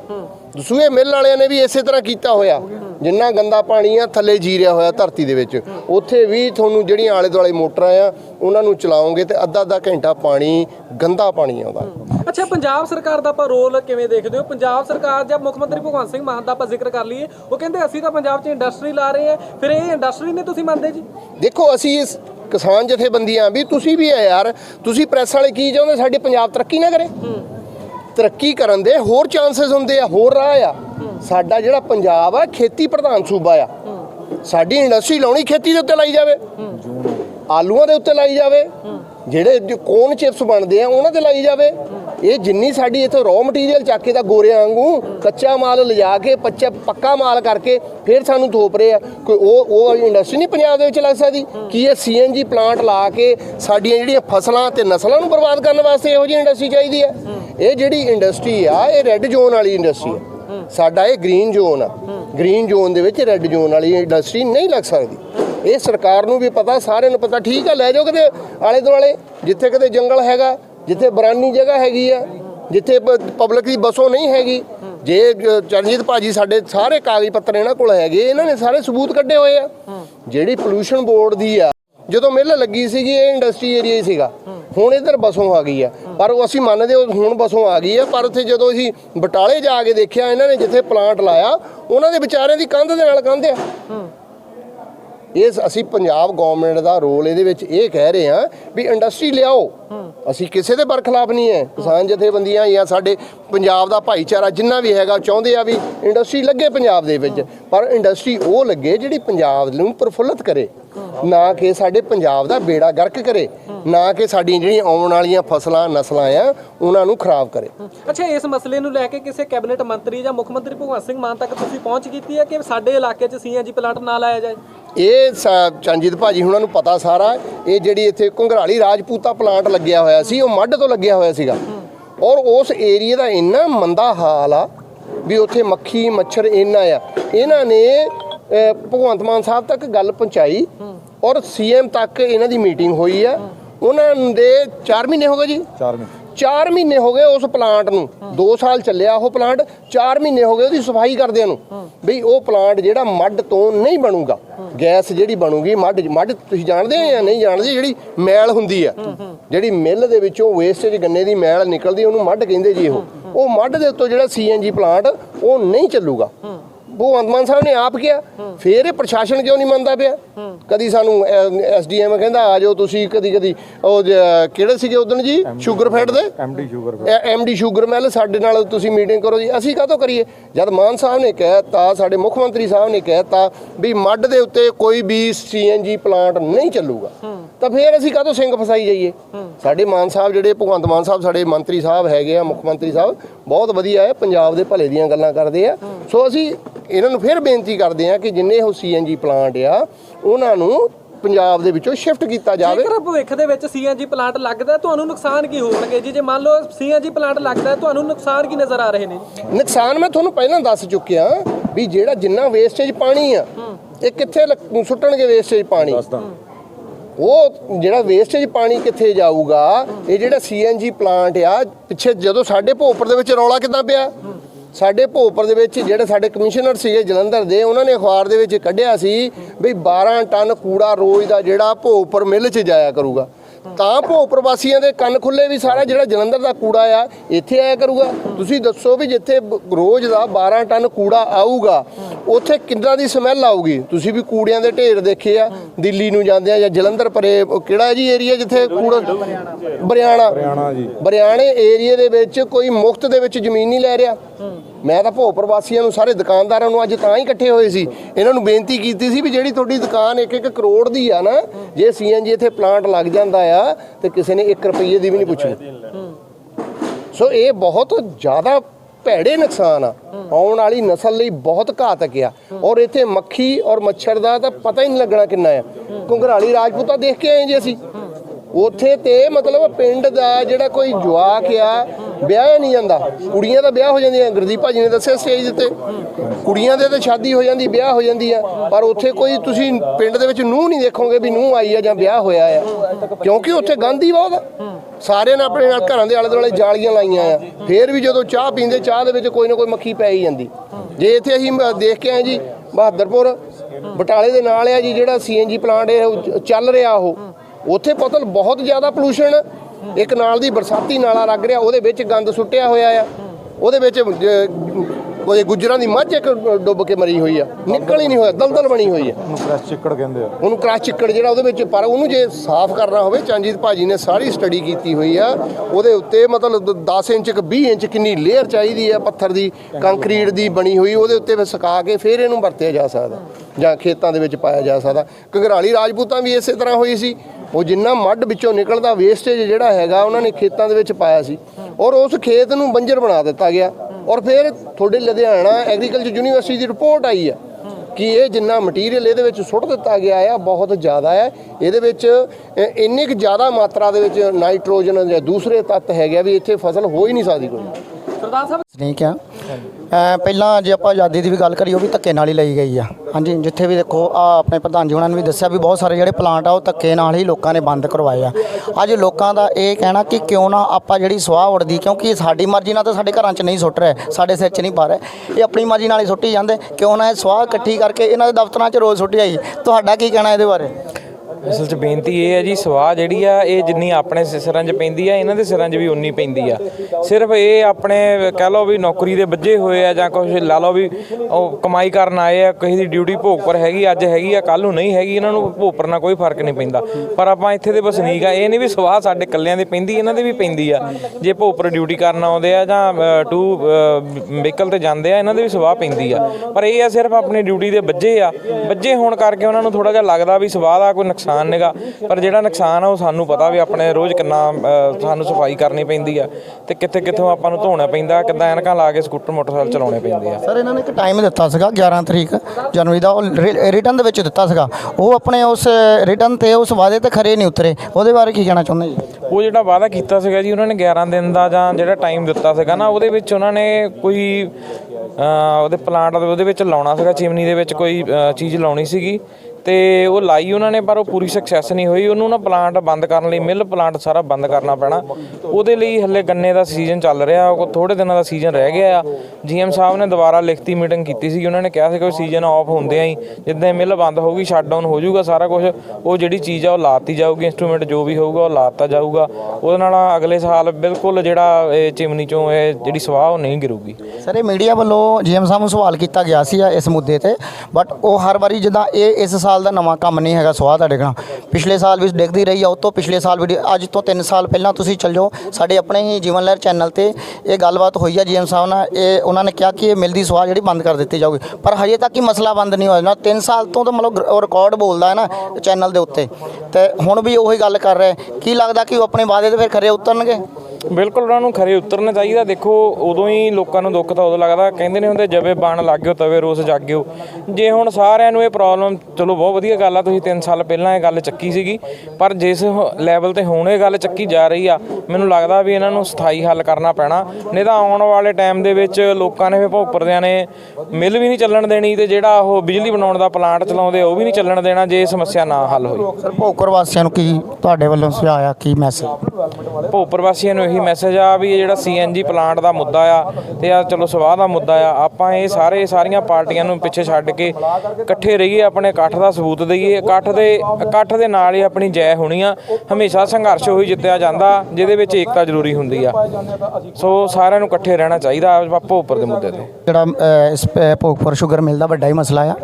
ਦਸੂਏ ਮਿੱਲ ਵਾਲਿਆਂ ਨੇ ਵੀ ਇਸੇ ਤਰ੍ਹਾਂ ਕੀਤਾ ਹੋਇਆ। ਜਿੰਨਾ ਗੰਦਾ ਪਾਣੀ ਆ ਥੱਲੇ ਜੀ ਰਿਹਾ ਹੋਇਆ ਧਰਤੀ ਦੇ ਵਿੱਚ। ਉੱਥੇ ਵੀ ਤੁਹਾਨੂੰ ਜਿਹੜੀਆਂ ਆਲੇ ਦੁਆਲੇ ਮੋਟਰਾਂ ਆ ਉਹਨਾਂ ਨੂੰ ਚਲਾਓਗੇ ਤੇ ਅੱਧਾ ਅੱਧਾ ਘੰਟਾ ਪਾਣੀ ਗੰਦਾ ਪਾਣੀ ਆਉਂਦਾ। ਅੱਛਾ ਪੰਜਾਬ ਸਰਕਾਰ ਦਾ ਆਪਾਂ ਰੋਲ ਕਿਵੇਂ ਦੇਖਦੇ ਹੋ? ਪੰਜਾਬ ਸਰਕਾਰ ਜਾਂ ਮੁੱਖ ਮੰਤਰੀ ਭਗਵੰਤ ਸਿੰਘ ਮਾਨ ਦਾ ਆਪਾਂ ਜ਼ਿਕਰ ਕਰ ਲਈਏ। ਉਹ ਕਹਿੰਦੇ ਅਸੀਂ ਤਾਂ ਪੰਜਾਬ 'ਚ ਇੰਡਸਟਰੀ ਲਾ ਰਹੇ ਹਾਂ। ਫਿਰ ਇਹ ਇੰਡਸਟਰੀ ਨੇ ਤੁਸੀਂ ਮੰਨਦੇ ਜੀ? ਦੇਖੋ ਅਸੀਂ ਇਸ ਕਿਸਾਨ ਜਥੇਬੰਦੀਆਂ ਵੀ ਤੁਸੀਂ ਵੀ ਆ ਯਾਰ। ਤੁਸੀਂ ਪ੍ਰੈਸ ਵਾਲੇ ਕੀ ਚਾਹੁੰਦੇ? ਸਾਡੇ ਪੰਜਾਬ ਤਰੱਕੀ ਨਾ ਕਰੇ। ਤਰੱਕੀ ਕਰਨ ਦੇ ਹੋਰ ਚਾਂਸਸ ਹੁੰਦੇ ਆ ਹੋਰ ਰਾਹ ਆ। ਸਾਡਾ ਜਿਹੜਾ ਪੰਜਾਬ ਆ ਖੇਤੀ ਪ੍ਰਧਾਨ ਸੂਬਾ ਆ। ਸਾਡੀ ਇੰਡਸਟਰੀ ਲਾਉਣੀ ਖੇਤੀ ਦੇ ਉੱਤੇ ਲਾਈ ਜਾਵੇ। ਆਲੂਆਂ ਦੇ ਉੱਤੇ ਲਾਈ ਜਾਵੇ। ਜਿਹੜੇ ਕੋਨ ਚਿਪਸ ਬਣਦੇ ਆ ਉਹਨਾਂ ਤੇ ਲਾਈ ਜਾਵੇ। ਇਹ ਜਿੰਨੀ ਸਾਡੀ ਇੱਥੇ ਰॉ ਮਟੀਰੀਅਲ ਚੱਕ ਕੇ ਤਾਂ ਗੋਰਿਆਂ ਵਾਂਗੂ ਕੱਚਾ ਮਾਲ ਲਿਜਾ ਕੇ, ਪੱਚਾ ਪੱਕਾ ਮਾਲ ਕਰਕੇ ਫਿਰ ਸਾਨੂੰ ਥੋਪ ਰਹੇ ਆ। ਕੋਈ ਉਹ ਉਹ ਇੰਡਸਟਰੀ ਨਹੀਂ ਪੰਜਾਬ ਦੇ ਵਿੱਚ ਲੱਗ ਸਕਦੀ। ਕੀ ਇਹ ਸੀਐਨਜੀ ਪਲਾਂਟ ਲਾ ਕੇ ਸਾਡੀਆਂ ਜਿਹੜੀਆਂ ਫਸਲਾਂ ਤੇ ਨਸਲਾਂ ਨੂੰ ਬਰਬਾਦ ਕਰਨ ਵਾਸਤੇ ਇਹੋ ਜਿਹੀ ਇੰਡਸਟਰੀ ਚਾਹੀਦੀ ਹੈ? ਇਹ ਜਿਹੜੀ ਇੰਡਸਟਰੀ ਆ, ਇਹ ਰੈੱਡ ਜ਼ੋਨ ਵਾਲੀ ਇੰਡਸਟਰੀ ਹੈ ਸਾਡਾ ਇਹ ਗ੍ਰੀਨ ਜ਼ੋਨ ਆ। ਗ੍ਰੀਨ ਜ਼ੋਨ ਦੇ ਵਿੱਚ ਰੈੱਡ ਜ਼ੋਨ ਵਾਲੀ ਇੰਡਸਟਰੀ ਨਹੀਂ ਲੱਗ ਸਕਦੀ। ਇਹ ਸਰਕਾਰ ਨੂੰ ਵੀ ਪਤਾ, ਸਾਰਿਆਂ ਨੂੰ ਪਤਾ। ਠੀਕ ਆ, ਲੈ ਜਾਓ ਕਿਤੇ ਆਲੇ ਦੁਆਲੇ ਜਿੱਥੇ ਕਿਤੇ ਜੰਗਲ ਹੈਗਾ ਜਿੱਥੇ ਬਰਾਨੀ ਜਗ੍ਹਾ ਹੈਗੀ ਆ, ਜਿੱਥੇ ਪਬਲਿਕ ਦੀ ਬਸੋਂ ਨਹੀਂ ਹੈਗੀ, ਜੇ ਜ- ਚਰਨਜੀਤ ਭਾਜੀ ਸਾਡੇ ਸਾਰੇ ਕਾਗਜ਼ ਪੱਤਰ ਇਹਨਾਂ ਕੋਲ ਹੈਗੇ, ਇਹਨਾਂ ਨੇ ਸਾਰੇ ਸਬੂਤ ਕੱਢੇ ਹੋਏ ਆ। ਜਿਹੜੀ ਪੋਲੂਸ਼ਨ ਬੋਰਡ ਦੀ ਆ, ਜਦੋਂ ਮਿੱਲ ਲੱਗੀ ਸੀਗੀ, ਇਹ ਇੰਡਸਟਰੀ ਏਰੀਆ ਹੀ ਸੀਗਾ। ਹੁਣ ਇਧਰ ਬਸੋਂ ਆ ਗਈ ਆ। ਪਰ ਉਹ ਅਸੀਂ ਮੰਨਦੇ ਹਾਂ, ਹੁਣ ਬਸੋਂ ਆ ਗਈ ਆ, ਪਰ ਉੱਥੇ ਜਦੋਂ ਅਸੀਂ ਬਟਾਲੇ ਜਾ ਕੇ ਦੇਖਿਆ, ਇਹਨਾਂ ਨੇ ਜਿੱਥੇ ਪਲਾਂਟ ਲਾਇਆ, ਉਹਨਾਂ ਦੇ ਵਿਚਾਰਿਆਂ ਦੀ ਕੰਧ ਦੇ ਨਾਲ ਕੰਧ ਆ। ਇਸ ਅਸੀਂ ਪੰਜਾਬ ਗਵਰਨਮੈਂਟ ਦਾ ਰੋਲ ਇਹਦੇ ਵਿੱਚ ਇਹ ਕਹਿ ਰਹੇ ਹਾਂ ਵੀ ਇੰਡਸਟਰੀ ਲਿਆਓ। ਅਸੀਂ ਕਿਸੇ ਦੇ ਬਰਖਲਾਫ ਨਹੀਂ ਹੈ ਕਿਸਾਨ ਜਥੇਬੰਦੀਆਂ ਜਾਂ ਸਾਡੇ ਪੰਜਾਬ ਦਾ ਭਾਈਚਾਰਾ ਜਿੰਨਾ ਵੀ ਹੈਗਾ ਚਾਹੁੰਦੇ ਆ ਵੀ ਇੰਡਸਟਰੀ ਲੱਗੇ ਪੰਜਾਬ ਦੇ ਵਿੱਚ। ਪਰ ਇੰਡਸਟਰੀ ਉਹ ਲੱਗੇ ਜਿਹੜੀ ਪੰਜਾਬ ਨੂੰ ਪ੍ਰਫੁੱਲਤ ਕਰੇ। ਨਾ ਕਿ ਸਾਡੇ ਪੰਜਾਬ ਦਾ ਬੇੜਾ ਗਰਕ ਕਰੇ। ਨਾ ਕਿ ਸਾਡੀਆਂ ਜਿਹੜੀਆਂ ਆਉਣ ਵਾਲੀਆਂ ਫਸਲਾਂ ਨਸਲਾਂ ਆ ਉਹਨਾਂ ਨੂੰ ਖਰਾਬ ਕਰੇ। ਅੱਛਾ ਇਸ ਮਸਲੇ ਨੂੰ ਲੈ ਕੇ ਕਿਸੇ ਕੈਬਨਿਟ ਮੰਤਰੀ ਜਾਂ ਮੁੱਖ ਮੰਤਰੀ ਭਗਵੰਤ ਸਿੰਘ ਮਾਨ ਤੱਕ ਤੁਸੀਂ ਪਹੁੰਚ ਕੀਤੀ ਹੈ ਕਿ ਸਾਡੇ ਇਲਾਕੇ 'ਚ ਸੀਐਨਜੀ ਪਲਾਂਟ ਨਾ ਲਾਇਆ ਜਾਏ? ਇਹ ਚੰਜੀਤ ਭਾਜੀ ਹੁਣਾਂ ਨੂੰ ਪਤਾ ਸਾਰਾ। ਇਹ ਜਿਹੜੀ ਇੱਥੇ ਘੁੰਗਰਾਲੀ ਰਾਜਪੂਤਾ ਪਲਾਂਟ ਲੱਗਿਆ ਹੋਇਆ ਸੀ, ਉਹ ਮੱਢ ਤੋਂ ਲੱਗਿਆ ਹੋਇਆ ਸੀਗਾ। ਔਰ ਉਸ ਏਰੀਆ ਦਾ ਇੰਨਾ ਮੰਦਾ ਹਾਲ ਆ ਵੀ ਉੱਥੇ ਮੱਖੀ, ਮੱਛਰ ਇੰਨਾ ਆ। ਇਹਨਾਂ ਨੇ ਭਗਵੰਤ ਮਾਨ ਸਾਹਿਬ ਤੱਕ ਗੱਲ ਪਹੁੰਚਾਈ ਔਰ ਸੀਐਮ ਤੱਕ ਇਹਨਾਂ ਦੀ ਮੀਟਿੰਗ ਹੋਈ ਆ। ਉਹਨਾਂ ਦੇ 4 ਮਹੀਨੇ ਹੋ ਗਏ ਜੀ? 4 ਮਹੀਨੇ। 4 ਮਹੀਨੇ ਹੋ ਗਏ ਉਸ ਪਲਾਂਟ ਨੂੰ। 2 ਸਾਲ ਚੱਲਿਆ ਉਹ ਪਲਾਂਟ 4 ਮਹੀਨੇ ਹੋ ਗਏ ਉਹਦੀ ਸਫ਼ਾਈ ਕਰਦਿਆਂ ਨੂੰ। ਬਈ ਉਹ ਪਲਾਂਟ ਜਿਹੜਾ ਮੱਡ ਤੋਂ ਨਹੀਂ ਬਣੂਗਾ। ਗੈਸ ਜਿਹੜੀ ਬਣੂਗੀ ਮੱਡ ਮੱਡ ਤੁਸੀਂ ਜਾਣਦੇ ਹੋ ਜਾਂ ਨਹੀਂ ਜਾਣਦੇ ਜਿਹੜੀ ਮੈਲ ਹੁੰਦੀ ਆ। ਜਿਹੜੀ ਮਿੱਲ ਦੇ ਵਿੱਚੋਂ ਵੇਸਟੇਜ ਗੰਨੇ ਦੀ ਮੈਲ ਨਿਕਲਦੀ ਉਹਨੂੰ ਮੱਡ ਕਹਿੰਦੇ ਜੀ ਉਹ। ਉਹ ਮੱਡ ਦੇ ਉੱਤੋਂ ਜਿਹੜਾ ਸੀਐਨਜੀ ਪਲਾਂਟ ਉਹ ਨਹੀਂ ਚੱਲੂਗਾ। ਭਗਵੰਤ ਮਾਨ ਸਾਹਿਬ ਨੇ ਆਪ ਕਿਹਾ ਫੇਰ ਇਹ ਪ੍ਰਸ਼ਾਸਨ ਕਿਉਂ ਨਹੀਂ ਮੰਨਦਾ ਪਿਆ? ਕਦੀ ਸਾਨੂੰ ਐਸਡੀਐਮ ਕਹਿੰਦਾ ਆ ਜਾਓ ਤੁਸੀਂ ਕਦੀ ਕਦੀ ਉਹ ਕਿਹੜੇ ਸੀਗੇ ਉਦੋਂ ਜੀ? ਸ਼ੂਗਰ ਫੈਟ ਦੇ? MD sugar MD sugar mill ਸਾਡੇ ਨਾਲ ਤੁਸੀਂ ਮੀਟਿੰਗ ਕਰੋ ਜੀ। ਅਸੀਂ ਕਾਹਤੋਂ ਕਰੀਏ? ਜਦ ਮਾਨ ਸਾਹਿਬ ਨੇ ਕਹਿਤਾ ਸਾਡੇ ਮੁੱਖ ਮੰਤਰੀ ਸਾਹਿਬ ਨੇ ਕਹਿਤਾ ਵੀ ਮੱਡ ਦੇ ਉੱਤੇ ਕੋਈ ਵੀ ਸੀਐਨਜੀ ਪਲਾਂਟ ਨਹੀਂ ਚੱਲੂਗਾ। ਤਾਂ ਫੇਰ ਅਸੀਂ ਕਾਹਤੋਂ ਸਿੰਘ ਫਸਾਈ ਜਾਈਏ? ਸਾਡੇ ਮਾਨ ਸਾਹਿਬ ਜਿਹੜੇ ਭਗਵੰਤ ਮਾਨ ਸਾਹਿਬ ਸਾਡੇ ਮੰਤਰੀ ਸਾਹਿਬ ਹੈਗੇ ਆ ਮੁੱਖ ਮੰਤਰੀ ਸਾਹਿਬ ਬਹੁਤ ਵਧੀਆ ਹੈ ਪੰਜਾਬ ਦੇ ਭਲੇ ਦੀਆਂ ਗੱਲਾਂ ਕਰਦੇ ਆ। ਸੋ ਅਸੀਂ ਇਹਨਾਂ ਨੂੰ ਫਿਰ ਬੇਨਤੀ ਕਰਦੇ ਆ ਕਿ ਜਿੰਨੇ ਉਹ ਸੀਐਨਜੀ ਪਲਾਂਟ ਆ ਉਹਨਾਂ ਨੂੰ ਪੰਜਾਬ ਦੇ ਵਿੱਚੋਂ ਸ਼ਿਫਟ ਕੀਤਾ ਜਾਵੇ। ਜੇਕਰ ਭਵਿੱਖ ਦੇ ਵਿੱਚ ਸੀਐਨਜੀ ਪਲਾਂਟ ਲੱਗਦਾ ਤੁਹਾਨੂੰ ਨੁਕਸਾਨ ਕੀ ਹੋਣਗੇ? ਜੀ ਜੇ ਮੰਨ ਲਓ ਸੀਐਨਜੀ ਪਲਾਂਟ ਲੱਗਦਾ ਤੁਹਾਨੂੰ ਨੁਕਸਾਨ ਕੀ ਨਜ਼ਰ ਆ ਰਹੇ ਨੇ? ਨੁਕਸਾਨ ਮੈਂ ਤੁਹਾਨੂੰ ਪਹਿਲਾਂ ਦੱਸ ਚੁੱਕਿਆ ਵੀ ਜਿਹੜਾ ਜਿੰਨਾ ਵੇਸਟੇਜ ਪਾਣੀ ਆ ਇਹ ਕਿੱਥੇ ਸੁੱਟਣਗੇ ਵੇਸਟੇਜ ਪਾਣੀ? ਉਹ ਜਿਹੜਾ ਵੇਸਟੇਜ ਪਾਣੀ ਕਿੱਥੇ ਜਾਊਗਾ ਇਹ ਜਿਹੜਾ ਸੀਐਨਜੀ ਪਲਾਂਟ ਆ ਪਿੱਛੇ ਜਦੋਂ ਸਾਡੇ ਭੋਪਰ ਦੇ ਵਿੱਚ ਰੌਲਾ ਕਿਦਾਂ ਪਿਆ? ਸਾਡੇ ਭੋਪਰ ਦੇ ਵਿੱਚ ਜਿਹੜੇ ਸਾਡੇ ਕਮਿਸ਼ਨਰ ਸੀਗੇ ਜਲੰਧਰ ਦੇ ਉਹਨਾਂ ਨੇ ਅਖਬਾਰ ਦੇ ਵਿੱਚ ਕੱਢਿਆ ਸੀ ਵੀ 12 ਟਨ ਕੂੜਾ ਰੋਜ਼ ਦਾ ਜਿਹੜਾ ਭੋਪਰ ਮਿੱਲ 'ਚ ਜਾਇਆ ਕਰੂਗਾ। ਤਾਂ ਭੋਪਰ ਵਾਸੀਆਂ ਦੇ ਕੰਨ ਖੁੱਲੇ ਵੀ ਸਾਰਾ ਜਿਹੜਾ ਜਲੰਧਰ ਦਾ ਕੂੜਾ ਆ ਇੱਥੇ ਆਇਆ ਕਰੂਗਾ। ਤੁਸੀਂ ਦੱਸੋ ਵੀ ਜਿੱਥੇ ਰੋਜ਼ ਦਾ 12 ਟਨ ਕੂੜਾ ਆਊਗਾ ਉੱਥੇ ਕਿੰਨਾ ਦੀ ਸਮੈਲ ਆਊਗੀ? ਤੁਸੀਂ ਵੀ ਕੂੜਿਆਂ ਦੇ ਢੇਰ ਦੇਖੇ ਆ ਦਿੱਲੀ ਨੂੰ ਜਾਂਦੇ ਆ ਜਾਂ ਜਲੰਧਰ ਪਰੇ ਉਹ ਕਿਹੜਾ ਜੀ ਏਰੀਆ ਜਿੱਥੇ ਕੂੜਾ ਬਰਿਆਣਾ? ਹਰਿਆਣਾ ਜੀ। ਬਰਿਆਣੇ ਏਰੀਏ ਦੇ ਵਿੱਚ ਕੋਈ ਮੁਫਤ ਦੇ ਵਿੱਚ ਜ਼ਮੀਨ ਨਹੀਂ ਲੈ ਰਿਹਾ। ਮੈਂ ਤਾਂ ਭੋਪਰ ਵਾਸੀਆਂ ਨੂੰ ਸਾਰੇ ਦੁਕਾਨਦਾਰਾਂ ਨੂੰ ਅੱਜ ਤਾਂ ਹੀ ਇਕੱਠੇ ਹੋਏ ਸੀ। ਇਹਨਾਂ ਨੂੰ ਬੇਨਤੀ ਕੀਤੀ ਸੀ ਵੀ ਜਿਹੜੀ ਤੁਹਾਡੀ ਦੁਕਾਨ 1-1 ਕਰੋੜ ਦੀ ਆ ਨਾ, ਜੇ ਸੀਐਨਜੀ ਇੱਥੇ ਪਲਾਂਟ ਲੱਗ ਜਾਂਦਾ ਆ, ਤੇ ਕਿਸੇ ਨੇ 1 ਰੁਪਏ ਦੀ ਵੀ ਨਹੀਂ ਪੁੱਛਣੀ। ਸੋ ਇਹ ਬਹੁਤ ਜ਼ਿਆਦਾ ਭੈੜੇ ਨੁਕਸਾਨ ਆ। ਆਉਣ ਵਾਲੀ ਨਸਲ ਲਈ ਬਹੁਤ ਘਾਤਕ ਆ। ਔਰ ਇੱਥੇ ਮੱਖੀ ਔਰ ਮੱਛਰ ਦਾ ਤਾਂ ਪਤਾ ਹੀ ਨਹੀਂ ਲੱਗਣਾ ਕਿੰਨਾ ਆ। ਘੁੰਗਰਾਲੀ ਰਾਜਪੂਤਾ ਦੇਖ ਕੇ ਆਏ ਜੀ ਅਸੀਂ। ਉੱਥੇ ਤੇ ਮਤਲਬ ਪਿੰਡ ਦਾ ਜਿਹੜਾ ਕੋਈ ਜਵਾਕ ਆ ਵਿਆਹਿਆ ਨਹੀਂ ਜਾਂਦਾ। ਕੁੜੀਆਂ ਦਾ ਵਿਆਹ ਹੋ ਜਾਂਦੀਆਂ। ਗੁਰਦੀਪ ਭਾਜੀ ਨੇ ਦੱਸਿਆ ਸਟੇਜ ਉੱਤੇ। ਕੁੜੀਆਂ ਦੇ ਤਾਂ ਸ਼ਾਦੀ ਹੋ ਜਾਂਦੀ, ਵਿਆਹ ਹੋ ਜਾਂਦੀ ਆ। ਪਰ ਉੱਥੇ ਕੋਈ ਤੁਸੀਂ ਪਿੰਡ ਦੇ ਵਿੱਚ ਨੂੰਹ ਨਹੀਂ ਦੇਖੋਗੇ ਵੀ ਨੂੰਹ ਆਈ ਆ ਜਾਂ ਵਿਆਹ ਹੋਇਆ ਆ। ਕਿਉਂਕਿ ਉੱਥੇ ਗੰਦ ਹੀ ਬਹੁਤ ਆ। ਸਾਰਿਆਂ ਨੇ ਆਪਣੇ ਨਾਲ ਘਰਾਂ ਦੇ ਆਲੇ ਦੁਆਲੇ ਜਾਲੀਆਂ ਲਾਈਆਂ ਆ। ਫੇਰ ਵੀ ਜਦੋਂ ਚਾਹ ਪੀਂਦੇ, ਚਾਹ ਦੇ ਵਿੱਚ ਕੋਈ ਨਾ ਕੋਈ ਮੱਖੀ ਪੈ ਹੀ ਜਾਂਦੀ। ਜੇ ਇੱਥੇ ਅਸੀਂ ਦੇਖ ਕੇ ਆਏ ਜੀ, ਬਹਾਦਰਪੁਰ ਬਟਾਲੇ ਦੇ ਨਾਲ ਆ ਜੀ, ਜਿਹੜਾ ਸੀਐਨਜੀ ਪਲਾਂਟ ਇਹ ਉਹ ਚੱਲ ਰਿਹਾ ਉਹ। ਉੱਥੇ ਪਤਲ ਬਹੁਤ ਜ਼ਿਆਦਾ ਪੋਲੂਸ਼ਨ ਇੱਕ ਨਾਲ ਦੀ ਬਰਸਾਤੀ ਨਾਲਾ ਲੱਗ ਰਿਹਾ ਉਹਦੇ ਵਿੱਚ ਗੰਦ ਸੁੱਟਿਆ ਹੋਇਆ ਆ। ਉਹਦੇ ਵਿੱਚ ਕੋਈ ਗੁੱਜਰਾਂ ਦੀ ਮੱਝ ਇੱਕ ਡੁੱਬ ਕੇ ਮਰੀ ਹੋਈ ਆ। ਨਿਕਲ ਹੀ ਨਹੀਂ ਹੋਇਆ ਦਲਦਲ ਬਣੀ ਹੋਈ ਆ। ਪ੍ਰੈਸ ਚਿੱਕੜ ਕਹਿੰਦੇ ਆ। ਉਹਨੂੰ ਕ੍ਰਾਸ ਚਿੱਕੜ ਜਿਹੜਾ ਉਹਦੇ ਵਿੱਚ ਪਰ ਉਹਨੂੰ ਜੇ ਸਾਫ਼ ਕਰਨਾ ਹੋਵੇ ਚੰਜੀਤ ਭਾਜੀ ਨੇ ਸਾਰੀ ਸਟੱਡੀ ਕੀਤੀ ਹੋਈ ਆ। ਉਹਦੇ ਉੱਤੇ ਮਤਲਬ 10 ਇੰਚ ਕਿ 20 ਇੰਚ ਕਿੰਨੀ ਲੇਅਰ ਚਾਹੀਦੀ ਆ ਪੱਥਰ ਦੀ ਕੰਕਰੀਟ ਦੀ ਬਣੀ ਹੋਈ ਉਹਦੇ ਉੱਤੇ ਫਿਰ ਸੁਕਾ ਕੇ ਫਿਰ ਇਹਨੂੰ ਵਰਤਿਆ ਜਾ ਸਕਦਾ। ਜਾਂ ਖੇਤਾਂ ਦੇ ਵਿੱਚ ਪਾਇਆ ਜਾ ਸਕਦਾ। ਘਗਰਾਲੀ ਰਾਜਪੂਤਾਂ ਵੀ ਇਸੇ ਤਰ੍ਹਾਂ ਹੋਈ ਸੀ। ਉਹ ਜਿੰਨਾ ਮੱਡ ਵਿੱਚੋਂ ਨਿਕਲਦਾ ਵੇਸਟੇਜ ਜਿਹੜਾ ਹੈਗਾ, ਉਹਨਾਂ ਨੇ ਖੇਤਾਂ ਦੇ ਵਿੱਚ ਪਾਇਆ ਸੀ। ਔਰ ਉਸ ਖੇਤ ਨੂੰ ਬੰਜਰ ਬਣਾ ਦਿੱਤਾ ਗਿਆ। ਔਰ ਫਿਰ ਤੁਹਾਡੇ ਲੁਧਿਆਣਾ ਐਗਰੀਕਲਚਰ ਯੂਨੀਵਰਸਿਟੀ ਦੀ ਰਿਪੋਰਟ ਆਈ ਹੈ। ਕਿ ਇਹ ਜਿੰਨਾ ਮਟੀਰੀਅਲ ਇਹਦੇ ਵਿੱਚ ਸੁੱਟ ਦਿੱਤਾ ਗਿਆ ਆ ਬਹੁਤ ਜ਼ਿਆਦਾ ਹੈ। ਇਹਦੇ ਵਿੱਚ ਇੰਨੀ ਕੁ ਜ਼ਿਆਦਾ ਮਾਤਰਾ ਦੇ ਵਿੱਚ ਨਾਈਟ੍ਰੋਜਨ ਜਾਂ ਦੂਸਰੇ ਤੱਤ ਹੈਗੇ ਆ ਵੀ ਇੱਥੇ ਫਸਲ ਹੋ ਹੀ ਨਹੀਂ ਸਕਦੀ ਕੋਈ। ਸਰਦਾਰ ਸਾਹਿਬ ਨਹੀਂ ਕਿਹਾ ਪਹਿਲਾਂ ਜੇ ਆਪਾਂ ਆਜ਼ਾਦੀ ਦੀ ਵੀ ਗੱਲ ਕਰੀਏ ਉਹ ਵੀ ਧੱਕੇ ਨਾਲ ਹੀ ਲਈ ਗਈ ਆ। ਹਾਂਜੀ ਜਿੱਥੇ ਵੀ ਦੇਖੋ ਆ ਆਪਣੇ ਪ੍ਰਧਾਨ ਜੀ ਉਹਨਾਂ ਨੇ ਵੀ ਦੱਸਿਆ ਵੀ ਬਹੁਤ ਸਾਰੇ ਜਿਹੜੇ ਪਲਾਂਟ ਆ ਉਹ ਧੱਕੇ ਨਾਲ ਹੀ ਲੋਕਾਂ ਨੇ ਬੰਦ ਕਰਵਾਏ ਆ। ਅੱਜ ਲੋਕਾਂ ਦਾ ਇਹ ਕਹਿਣਾ ਕਿ ਕਿਉਂ ਨਾ ਆਪਾਂ ਜਿਹੜੀ ਸਵਾਹ ਉੜਦੀ ਕਿਉਂਕਿ ਇਹ ਸਾਡੀ ਮਰਜ਼ੀ ਨਾਲ ਤਾਂ ਸਾਡੇ ਘਰਾਂ 'ਚ ਨਹੀਂ ਸੁੱਟ ਰਹੇ ਸਾਡੇ ਸਿਰ 'ਚ ਨਹੀਂ ਪਾ ਰਹੇ। ਇਹ ਆਪਣੀ ਮਰਜ਼ੀ ਨਾਲ ਹੀ ਸੁੱਟੀ ਜਾਂਦੇ ਕਿਉਂ ਨਾ ਇਹ ਸਵਾਹ ਇਕੱਠੀ ਕਰਕੇ ਇਹਨਾਂ ਦੇ ਦਫ਼ਤਰਾਂ 'ਚ ਰੋਜ਼ ਸੁੱਟ ਜਾਈ ਤੁਹਾਡਾ ਕੀ ਕਹਿਣਾ ਇਹਦੇ ਬਾਰੇ? ਅਸਲ 'ਚ ਬੇਨਤੀ ਇਹ ਹੈ ਜੀ, ਸਵਾਹ ਜਿਹੜੀ ਆ, ਇਹ ਜਿੰਨੀ ਆਪਣੇ ਸਿਰਾਂ 'ਚ ਪੈਂਦੀ ਆ, ਇਹਨਾਂ ਦੇ ਸਿਰਾਂ 'ਚ ਵੀ ਉਨੀ ਪੈਂਦੀ ਆ। ਸਿਰਫ ਇਹ ਆਪਣੇ, ਕਹਿ ਲਓ ਵੀ ਨੌਕਰੀ ਦੇ ਵੱਜੇ ਹੋਏ ਆ ਜਾਂ ਕੁਝ ਲਾ ਲਓ ਵੀ ਉਹ ਕਮਾਈ ਕਰਨ ਆਏ ਆ, ਕਿਸੇ ਦੀ ਡਿਊਟੀ ਭੋਗਪੁਰ ਹੈਗੀ, ਅੱਜ ਹੈਗੀ ਆ ਕੱਲ ਨੂੰ ਨਹੀਂ ਹੈਗੀ, ਇਹਨਾਂ ਨੂੰ ਭੋਗਪੁਰ ਨਾਲ ਕੋਈ ਫ਼ਰਕ ਨਹੀਂ ਪੈਂਦਾ। ਪਰ ਆਪਾਂ ਇੱਥੇ ਦੇ ਵਸਨੀਕ ਆ, ਇਹ ਨਹੀਂ ਵੀ ਸਵਾਹ ਸਾਡੇ ਕੱਲਿਆਂ ਦੇ ਪੈਂਦੀ, ਇਹਨਾਂ ਦੇ ਵੀ ਪੈਂਦੀ ਆ। ਜੇ ਭੋਗਪੁਰ ਡਿਊਟੀ ਕਰਨ ਆਉਂਦੇ ਆ ਜਾਂ ਟੂ ਵਹੀਕਲ ਤੇ ਜਾਂਦੇ ਆ, ਇਹਨਾਂ ਦੇ ਵੀ ਸਵਾਹ ਪੈਂਦੀ ਆ। ਪਰ ਇਹ ਆ ਸਿਰਫ ਆਪਣੀ ਡਿਊਟੀ ਦੇ ਵੱਜੇ ਆ। ਵੱਜੇ ਹੋਣ ਕਰਕੇ ਉਹਨਾਂ ਨੂੰ ਥੋੜਾ ਜਿਹਾ ਲੱਗਦਾ ਵੀ ਸਵਾਹ ਦਾ ਕੋਈ ਨੁਕਸਾਨ ਨੇਗਾ ਪਰ ਜਿਹੜਾ ਨੁਕਸਾਨ ਆ ਉਹ ਸਾਨੂੰ ਪਤਾ ਵੀ ਆਪਣੇ ਰੋਜ਼ ਕਿੰਨਾ ਸਾਨੂੰ ਸਫ਼ਾਈ ਕਰਨੀ ਪੈਂਦੀ ਆ ਤੇ ਕਿੱਥੇ ਕਿੱਥੋਂ ਆਪਾਂ ਨੂੰ ਧੋਣਾ ਪੈਂਦਾ ਕਿੱਦਾਂ ਐਨਕਾਂ ਲਾ ਕੇ ਸਕੂਟਰ ਮੋਟਰਸਾਈਕਲ ਚਲਾਉਣੇ ਪੈਂਦੇ ਆ। ਸਰ ਇਹਨਾਂ ਨੇ ਇੱਕ ਟਾਈਮ ਦਿੱਤਾ ਸੀਗਾ 11 ਤਰੀਕ ਜਨਵਰੀ ਦਾ ਉਹ ਰਿਟਰਨ ਦੇ ਵਿੱਚ ਦਿੱਤਾ ਸੀਗਾ। ਉਹ ਆਪਣੇ ਉਸ ਰਿਟਰਨ ਤੇ ਉਸ ਵਾਅਦੇ ਤੇ ਖਰੇ ਨਹੀਂ ਉਤਰੇ। ਉਹਦੇ ਬਾਰੇ ਕੀ ਕਹਿਣਾ ਚਾਹੁੰਦੇ ਜੀ? ਉਹ ਜਿਹੜਾ ਵਾਅਦਾ ਕੀਤਾ ਸੀਗਾ ਜੀ ਉਹਨਾਂ ਨੇ 11 ਦਿਨ ਦਾ ਜਾਂ ਜਿਹੜਾ ਟਾਈਮ ਦਿੱਤਾ ਸੀਗਾ ਨਾ ਉਹਦੇ ਵਿੱਚ ਉਹਨਾਂ ਨੇ ਕੋਈ ਉਹਦੇ ਪਲਾਂਟ ਉਹਦੇ ਵਿੱਚ ਲਾਉਣਾ ਸੀਗਾ ਚਿਮਨੀ ਦੇ ਵਿੱਚ ਕੋਈ ਚੀਜ਼ ਲਾਉਣੀ ਸੀਗੀ। ਤੇ ਉਹ ਲਾਈ ਉਹਨਾਂ ਨੇ, ਪਰ ਉਹ ਪੂਰੀ ਸਕਸੈਸ ਨਹੀਂ ਹੋਈ। ਉਹਨੂੰ ਨਾ ਪਲਾਂਟ ਬੰਦ ਕਰਨ ਲਈ ਮਿਲ ਪਲਾਂਟ ਸਾਰਾ ਬੰਦ ਕਰਨਾ ਪੈਣਾ। ਉਹਦੇ ਲਈ ਹੱਲੇ ਗੰਨੇ ਦਾ ਸੀਜ਼ਨ ਚੱਲ ਰਿਹਾ। ਉਹ ਥੋੜੇ ਦਿਨਾਂ ਦਾ ਸੀਜ਼ਨ ਰਹਿ ਗਿਆ ਆ। ਜੀਐਮ ਸਾਹਿਬ ਨੇ ਦੁਬਾਰਾ ਲਿਖਤੀ ਮੀਟਿੰਗ ਕੀਤੀ ਸੀ ਉਹਨਾਂ ਨੇ ਕਿਹਾ ਸੀ ਕਿ ਸੀਜ਼ਨ ਆਫ ਹੁੰਦੇ ਆਂ ਹੀ। ਜਿੱਦਾਂ ਮਿਲ ਬੰਦ ਹੋਊਗੀ ਸ਼ਟਡਾਊਨ ਹੋ ਜਾਊਗਾ ਸਾਰਾ ਕੁਝ ਉਹ ਜਿਹੜੀ ਚੀਜ਼ ਆ, ਉਹ ਲਾਤੀ ਜਾਊਗੀ। ਇਨਸਟਰੂਮੈਂਟ ਜੋ ਵੀ ਹੋਊਗਾ, ਉਹ ਲਾਤਾ ਜਾਊਗਾ। ਉਹਦੇ ਨਾਲ ਅਗਲੇ ਸਾਲ ਬਿਲਕੁਲ ਜਿਹੜਾ ਇਹ ਚਿਮਨੀ ਚੋਂ ਇਹ ਜਿਹੜੀ ਸਵਾਹ, ਉਹ ਨਹੀਂ ਗਿਰੂਗੀ। ਸਰ, ਇਹ ਮੀਡੀਆ ਵੱਲੋਂ ਜੀਐਮ ਸਾਹਿਬ ਨੂੰ ਸਵਾਲ ਕੀਤਾ ਗਿਆ ਸੀ ਇਸ ਮੁੱਦੇ ਤੇ। ਬਟ ਉਹ ਹਰ ਵਾਰੀ ਜਿੱਦਾਂ ਇਹ ਇਸ ਸਾਲ ਦਾ ਨਵਾਂ ਕੰਮ ਨਹੀਂ ਹੈਗਾ ਸਵਾਹ ਤੁਹਾਡੇ ਕੋਲ ਪਿਛਲੇ ਸਾਲ ਵੀ ਡਿੱਗਦੀ ਰਹੀ ਆ, ਉਹ ਤੋਂ ਪਿਛਲੇ ਸਾਲ ਵੀ ਅੱਜ ਤੋਂ 3 ਸਾਲ ਪਹਿਲਾਂ ਤੁਸੀਂ ਚੱਲ ਜਾਓ ਸਾਡੇ ਆਪਣੇ ਹੀ ਜੀਵਨ ਲਹਿਰ ਚੈਨਲ ਤੇ ਇਹ ਗੱਲਬਾਤ ਹੋਈ ਆ ਜੀਐਮ ਸਾਹਿਬ ਨਾਲ। ਇਹ ਉਹਨਾਂ ਨੇ ਕਿਹਾ ਕਿ ਇਹ ਮਿਲ ਦੀ ਸਵਾਹ ਜਿਹੜੀ ਬੰਦ ਕਰ ਦਿੱਤੀ ਜਾਊਗੀ। ਪਰ ਹਜੇ ਤੱਕ ਹੀ ਮਸਲਾ ਬੰਦ ਨਹੀਂ ਹੋਇਆ ਨਾ। 3 ਸਾਲ ਤੋਂ ਤਾਂ ਮਤਲਬ ਰਿਕਾਰਡ ਬੋਲਦਾ ਹੈ ਨਾ ਚੈਨਲ ਦੇ ਉੱਤੇ। ਤੇ ਹੁਣ ਵੀ ਉਹੀ ਗੱਲ ਕਰ ਰਿਹਾ ਕੀ ਲੱਗਦਾ ਕਿ ਉਹ ਆਪਣੇ ਵਾਅਦੇ ਤੇ ਫਿਰ ਖਰੇ ਉਤਰਨਗੇ? ਬਿਲਕੁਲ ਉਹਨਾਂ ਨੂੰ ਖਰੇ ਉਤਰਨਾ ਚਾਹੀਦਾ। ਦੇਖੋ, ਉਦੋਂ ਹੀ ਲੋਕਾਂ ਨੂੰ ਦੁੱਖ ਤਾਂ ਉਦੋਂ ਲੱਗਦਾ। ਕਹਿੰਦੇ ਨੇ ਹੁੰਦੇ, ਜਵੇ ਬਣ ਲੱਗ ਤਵੇ ਰੋਸ ਜਾਗਿਓ। ਜੇ ਹੁਣ ਸਾਰਿਆਂ ਨੂੰ ਇਹ ਪ੍ਰੋਬਲਮ ਚਲੋ ਬਹੁਤ ਵਧੀਆ ਗੱਲ ਆ ਤੁਸੀਂ 3 ਸਾਲ ਪਹਿਲਾਂ ਇਹ ਗੱਲ ਚੱਕੀ ਸੀਗੀ ਪਰ ਜਿਸ ਲੈਵਲ ਤੇ ਹੁਣ ਇਹ ਗੱਲ ਚੱਕੀ ਜਾ ਰਹੀ ਆ ਮੈਨੂੰ ਲੱਗਦਾ ਵੀ ਇਹਨਾਂ ਨੂੰ ਸਥਾਈ ਹੱਲ ਕਰਨਾ ਪੈਣਾ। ਨਹੀਂ ਤਾਂ ਆਉਣ ਵਾਲੇ ਟਾਈਮ ਦੇ ਵਿੱਚ ਲੋਕਾਂ ਨੇ ਫਿਰ ਭੋਗਪੁਰਦਿਆਂ ਨੇ ਮਿਲ ਵੀ ਨਹੀਂ ਚੱਲਣ ਦੇਣੀ ਤੇ ਜਿਹੜਾ ਉਹ ਬਿਜਲੀ ਬਣਾਉਣ ਦਾ ਪਲਾਂਟ ਚਲਾਉਂਦੇ ਉਹ ਵੀ ਨਹੀਂ ਚੱਲਣ ਦੇਣਾ ਜੇ ਇਹ ਸਮੱਸਿਆ ਨਾ ਹੱਲ ਹੋਈ। ਸਰ ਭੋਕਰ ਵਾਸੀਆਂ ਨੂੰ ਕੀ ਤੁਹਾਡੇ ਵੱਲੋਂ ਸੁਝਾਅ ਆ ਕੀ ਮੈਸੇਜ ਭੋਪਰ ਵਾਸੀਆਂ ਨੂੰ ਇਹੀ ਮੈਸੇਜ ਆ ਵੀ ਇਹ ਜਿਹੜਾ ਸੀਐਨਜੀ ਪਲਾਂਟ ਦਾ ਮੁੱਦਾ ਆ ਤੇ ਆ ਚਲੋ ਸਵਾਹ ਦਾ ਮੁੱਦਾ ਆ ਆਪਾਂ ਇਹ ਸਾਰੇ ਸਾਰੀਆਂ ਪਾਰਟੀਆਂ ਨੂੰ ਪਿੱਛੇ ਛੱਡ ਕੇ ਇਕੱਠੇ ਰਹੀਏ ਆਪਣੇ ਇਕੱਠ ਦਾ ਸਬੂਤ ਦਈਏ, ਇਕੱਠ ਦੇ ਇਕੱਠ ਦੇ ਨਾਲ ਹੀ ਆਪਣੀ ਜੈ ਹੋਣੀ ਆ। ਹਮੇਸ਼ਾ ਸੰਘਰਸ਼ ਉਹੀ ਜਿੱਤਿਆ ਜਾਂਦਾ, ਜਿਹਦੇ ਵਿੱਚ ਏਕਤਾ ਜ਼ਰੂਰੀ ਹੁੰਦੀ ਆ। ਸੋ ਸਾਰਿਆਂ ਨੂੰ ਇਕੱਠੇ ਰਹਿਣਾ ਚਾਹੀਦਾ ਆ ਭੋਪਰ ਦੇ ਮੁੱਦੇ ਤੇ। ਜਿਹੜਾ ਇਸ ਭੋਗਪੁਰ ਸ਼ੂਗਰ ਮਿਲ ਦਾ ਵੱਡਾ ਹੀ ਮਸਲਾ ਆ।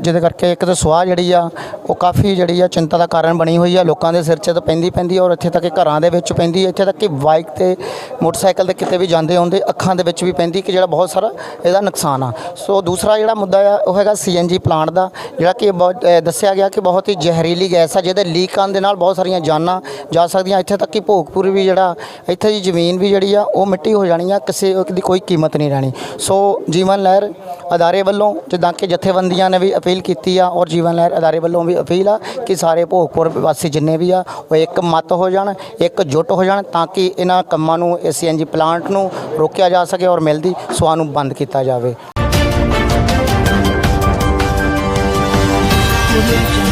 ਜਿਹਦੇ ਕਰਕੇ ਇੱਕ ਤਾਂ ਸੁਆਹ ਜਿਹੜੀ ਆ, ਉਹ ਕਾਫੀ ਜਿਹੜੀ ਆ ਚਿੰਤਾ ਦਾ ਕਾਰਨ ਬਣੀ ਹੋਈ ਆ। ਲੋਕਾਂ ਦੇ ਸਿਰ 'ਚ ਤਾਂ ਪੈਂਦੀ ਪੈਂਦੀ ਔਰ ਇੱਥੇ ਤੱਕ ਘਰਾਂ ਦੇ ਵਿੱਚ ਪੈਂਦੀ ਇੱਥੇ ਤੱਕ ਕਿ ਬਾਈਕ ਤੇ, ਮੋਟਰਸਾਈਕਲ ਤੇ ਕਿਤੇ ਵੀ ਜਾਂਦੇ ਹੁੰਦੇ, ਅੱਖਾਂ ਦੇ ਵਿੱਚ ਵੀ ਪੈਂਦੀ ਕਿ ਜਿਹੜਾ ਬਹੁਤ ਸਾਰਾ ਇਹਦਾ ਨੁਕਸਾਨ ਆ। ਸੋ ਦੂਸਰਾ ਜਿਹੜਾ ਮੁੱਦਾ ਆ, ਉਹ ਹੈਗਾ ਸੀਐਨਜੀ ਪਲਾਂਟ ਦਾ, ਜਿਹੜਾ ਕਿ ਬਹੁਤ ਅ, ਦੱਸਿਆ ਗਿਆ ਕਿ ਬਹੁਤ ਹੀ ਜ਼ਹਿਰੀਲੀ ਗੈਸ ਆ ਜਿਹਦੇ ਲੀਕ ਆਉਣ ਦੇ ਨਾਲ ਬਹੁਤ ਸਾਰੀਆਂ ਜਾਨਾਂ ਜਾ ਸਕਦੀਆਂ। ਇੱਥੇ ਤੱਕ ਕਿ ਭੋਗਪੁਰ ਵੀ ਜਿਹੜਾ ਇੱਥੇ ਦੀ ਜ਼ਮੀਨ ਵੀ ਜਿਹੜੀ ਆ ਉਹ ਮਿੱਟੀ ਹੋ ਜਾਣੀ ਆ ਕਿਸੇ ਦੀ ਕੋਈ ਕੀਮਤ ਨਹੀਂ ਰਹਿਣੀ। ਸੋ ਜੀਵਨ ਲਹਿਰ ਅਦਾਰੇ ਵੱਲੋਂ ਜਿੱਦਾਂ ਕਿ ਜਥੇਬੰਦੀਆਂ ਨੇ ਵੀ ਅਪੀਲ ਕੀਤੀ ਆ ਔਰ ਜੀਵਨ ਲਹਿਰ ਅਦਾਰੇ ਵੱਲੋਂ ਵੀ ਅਪੀਲ ਆ ਕਿ ਸਾਰੇ ਭੋਗਪੁਰ ਵਾਸੀ ਜਿੰਨੇ ਵੀ ਆ ਉਹ ਇੱਕ ਮਤ ਹੋ ਜਾਣ ਇੱਕ ਜੁੱਟ ਹੋ ਜਾਣ ਤਾਂ ਕਿ ਇਹਨਾਂ ਕੰਮਾਂ ਨੂੰ ਸੀਐਨਜੀ ਪਲਾਂਟ ਨੂੰ ਰੋਕਿਆ ਜਾ ਸਕੇ ਔਰ ਮਿਲਦੀ ਸੁਆਹ ਨੂੰ ਬੰਦ ਕੀਤਾ ਜਾਵੇ। Audio Jungle.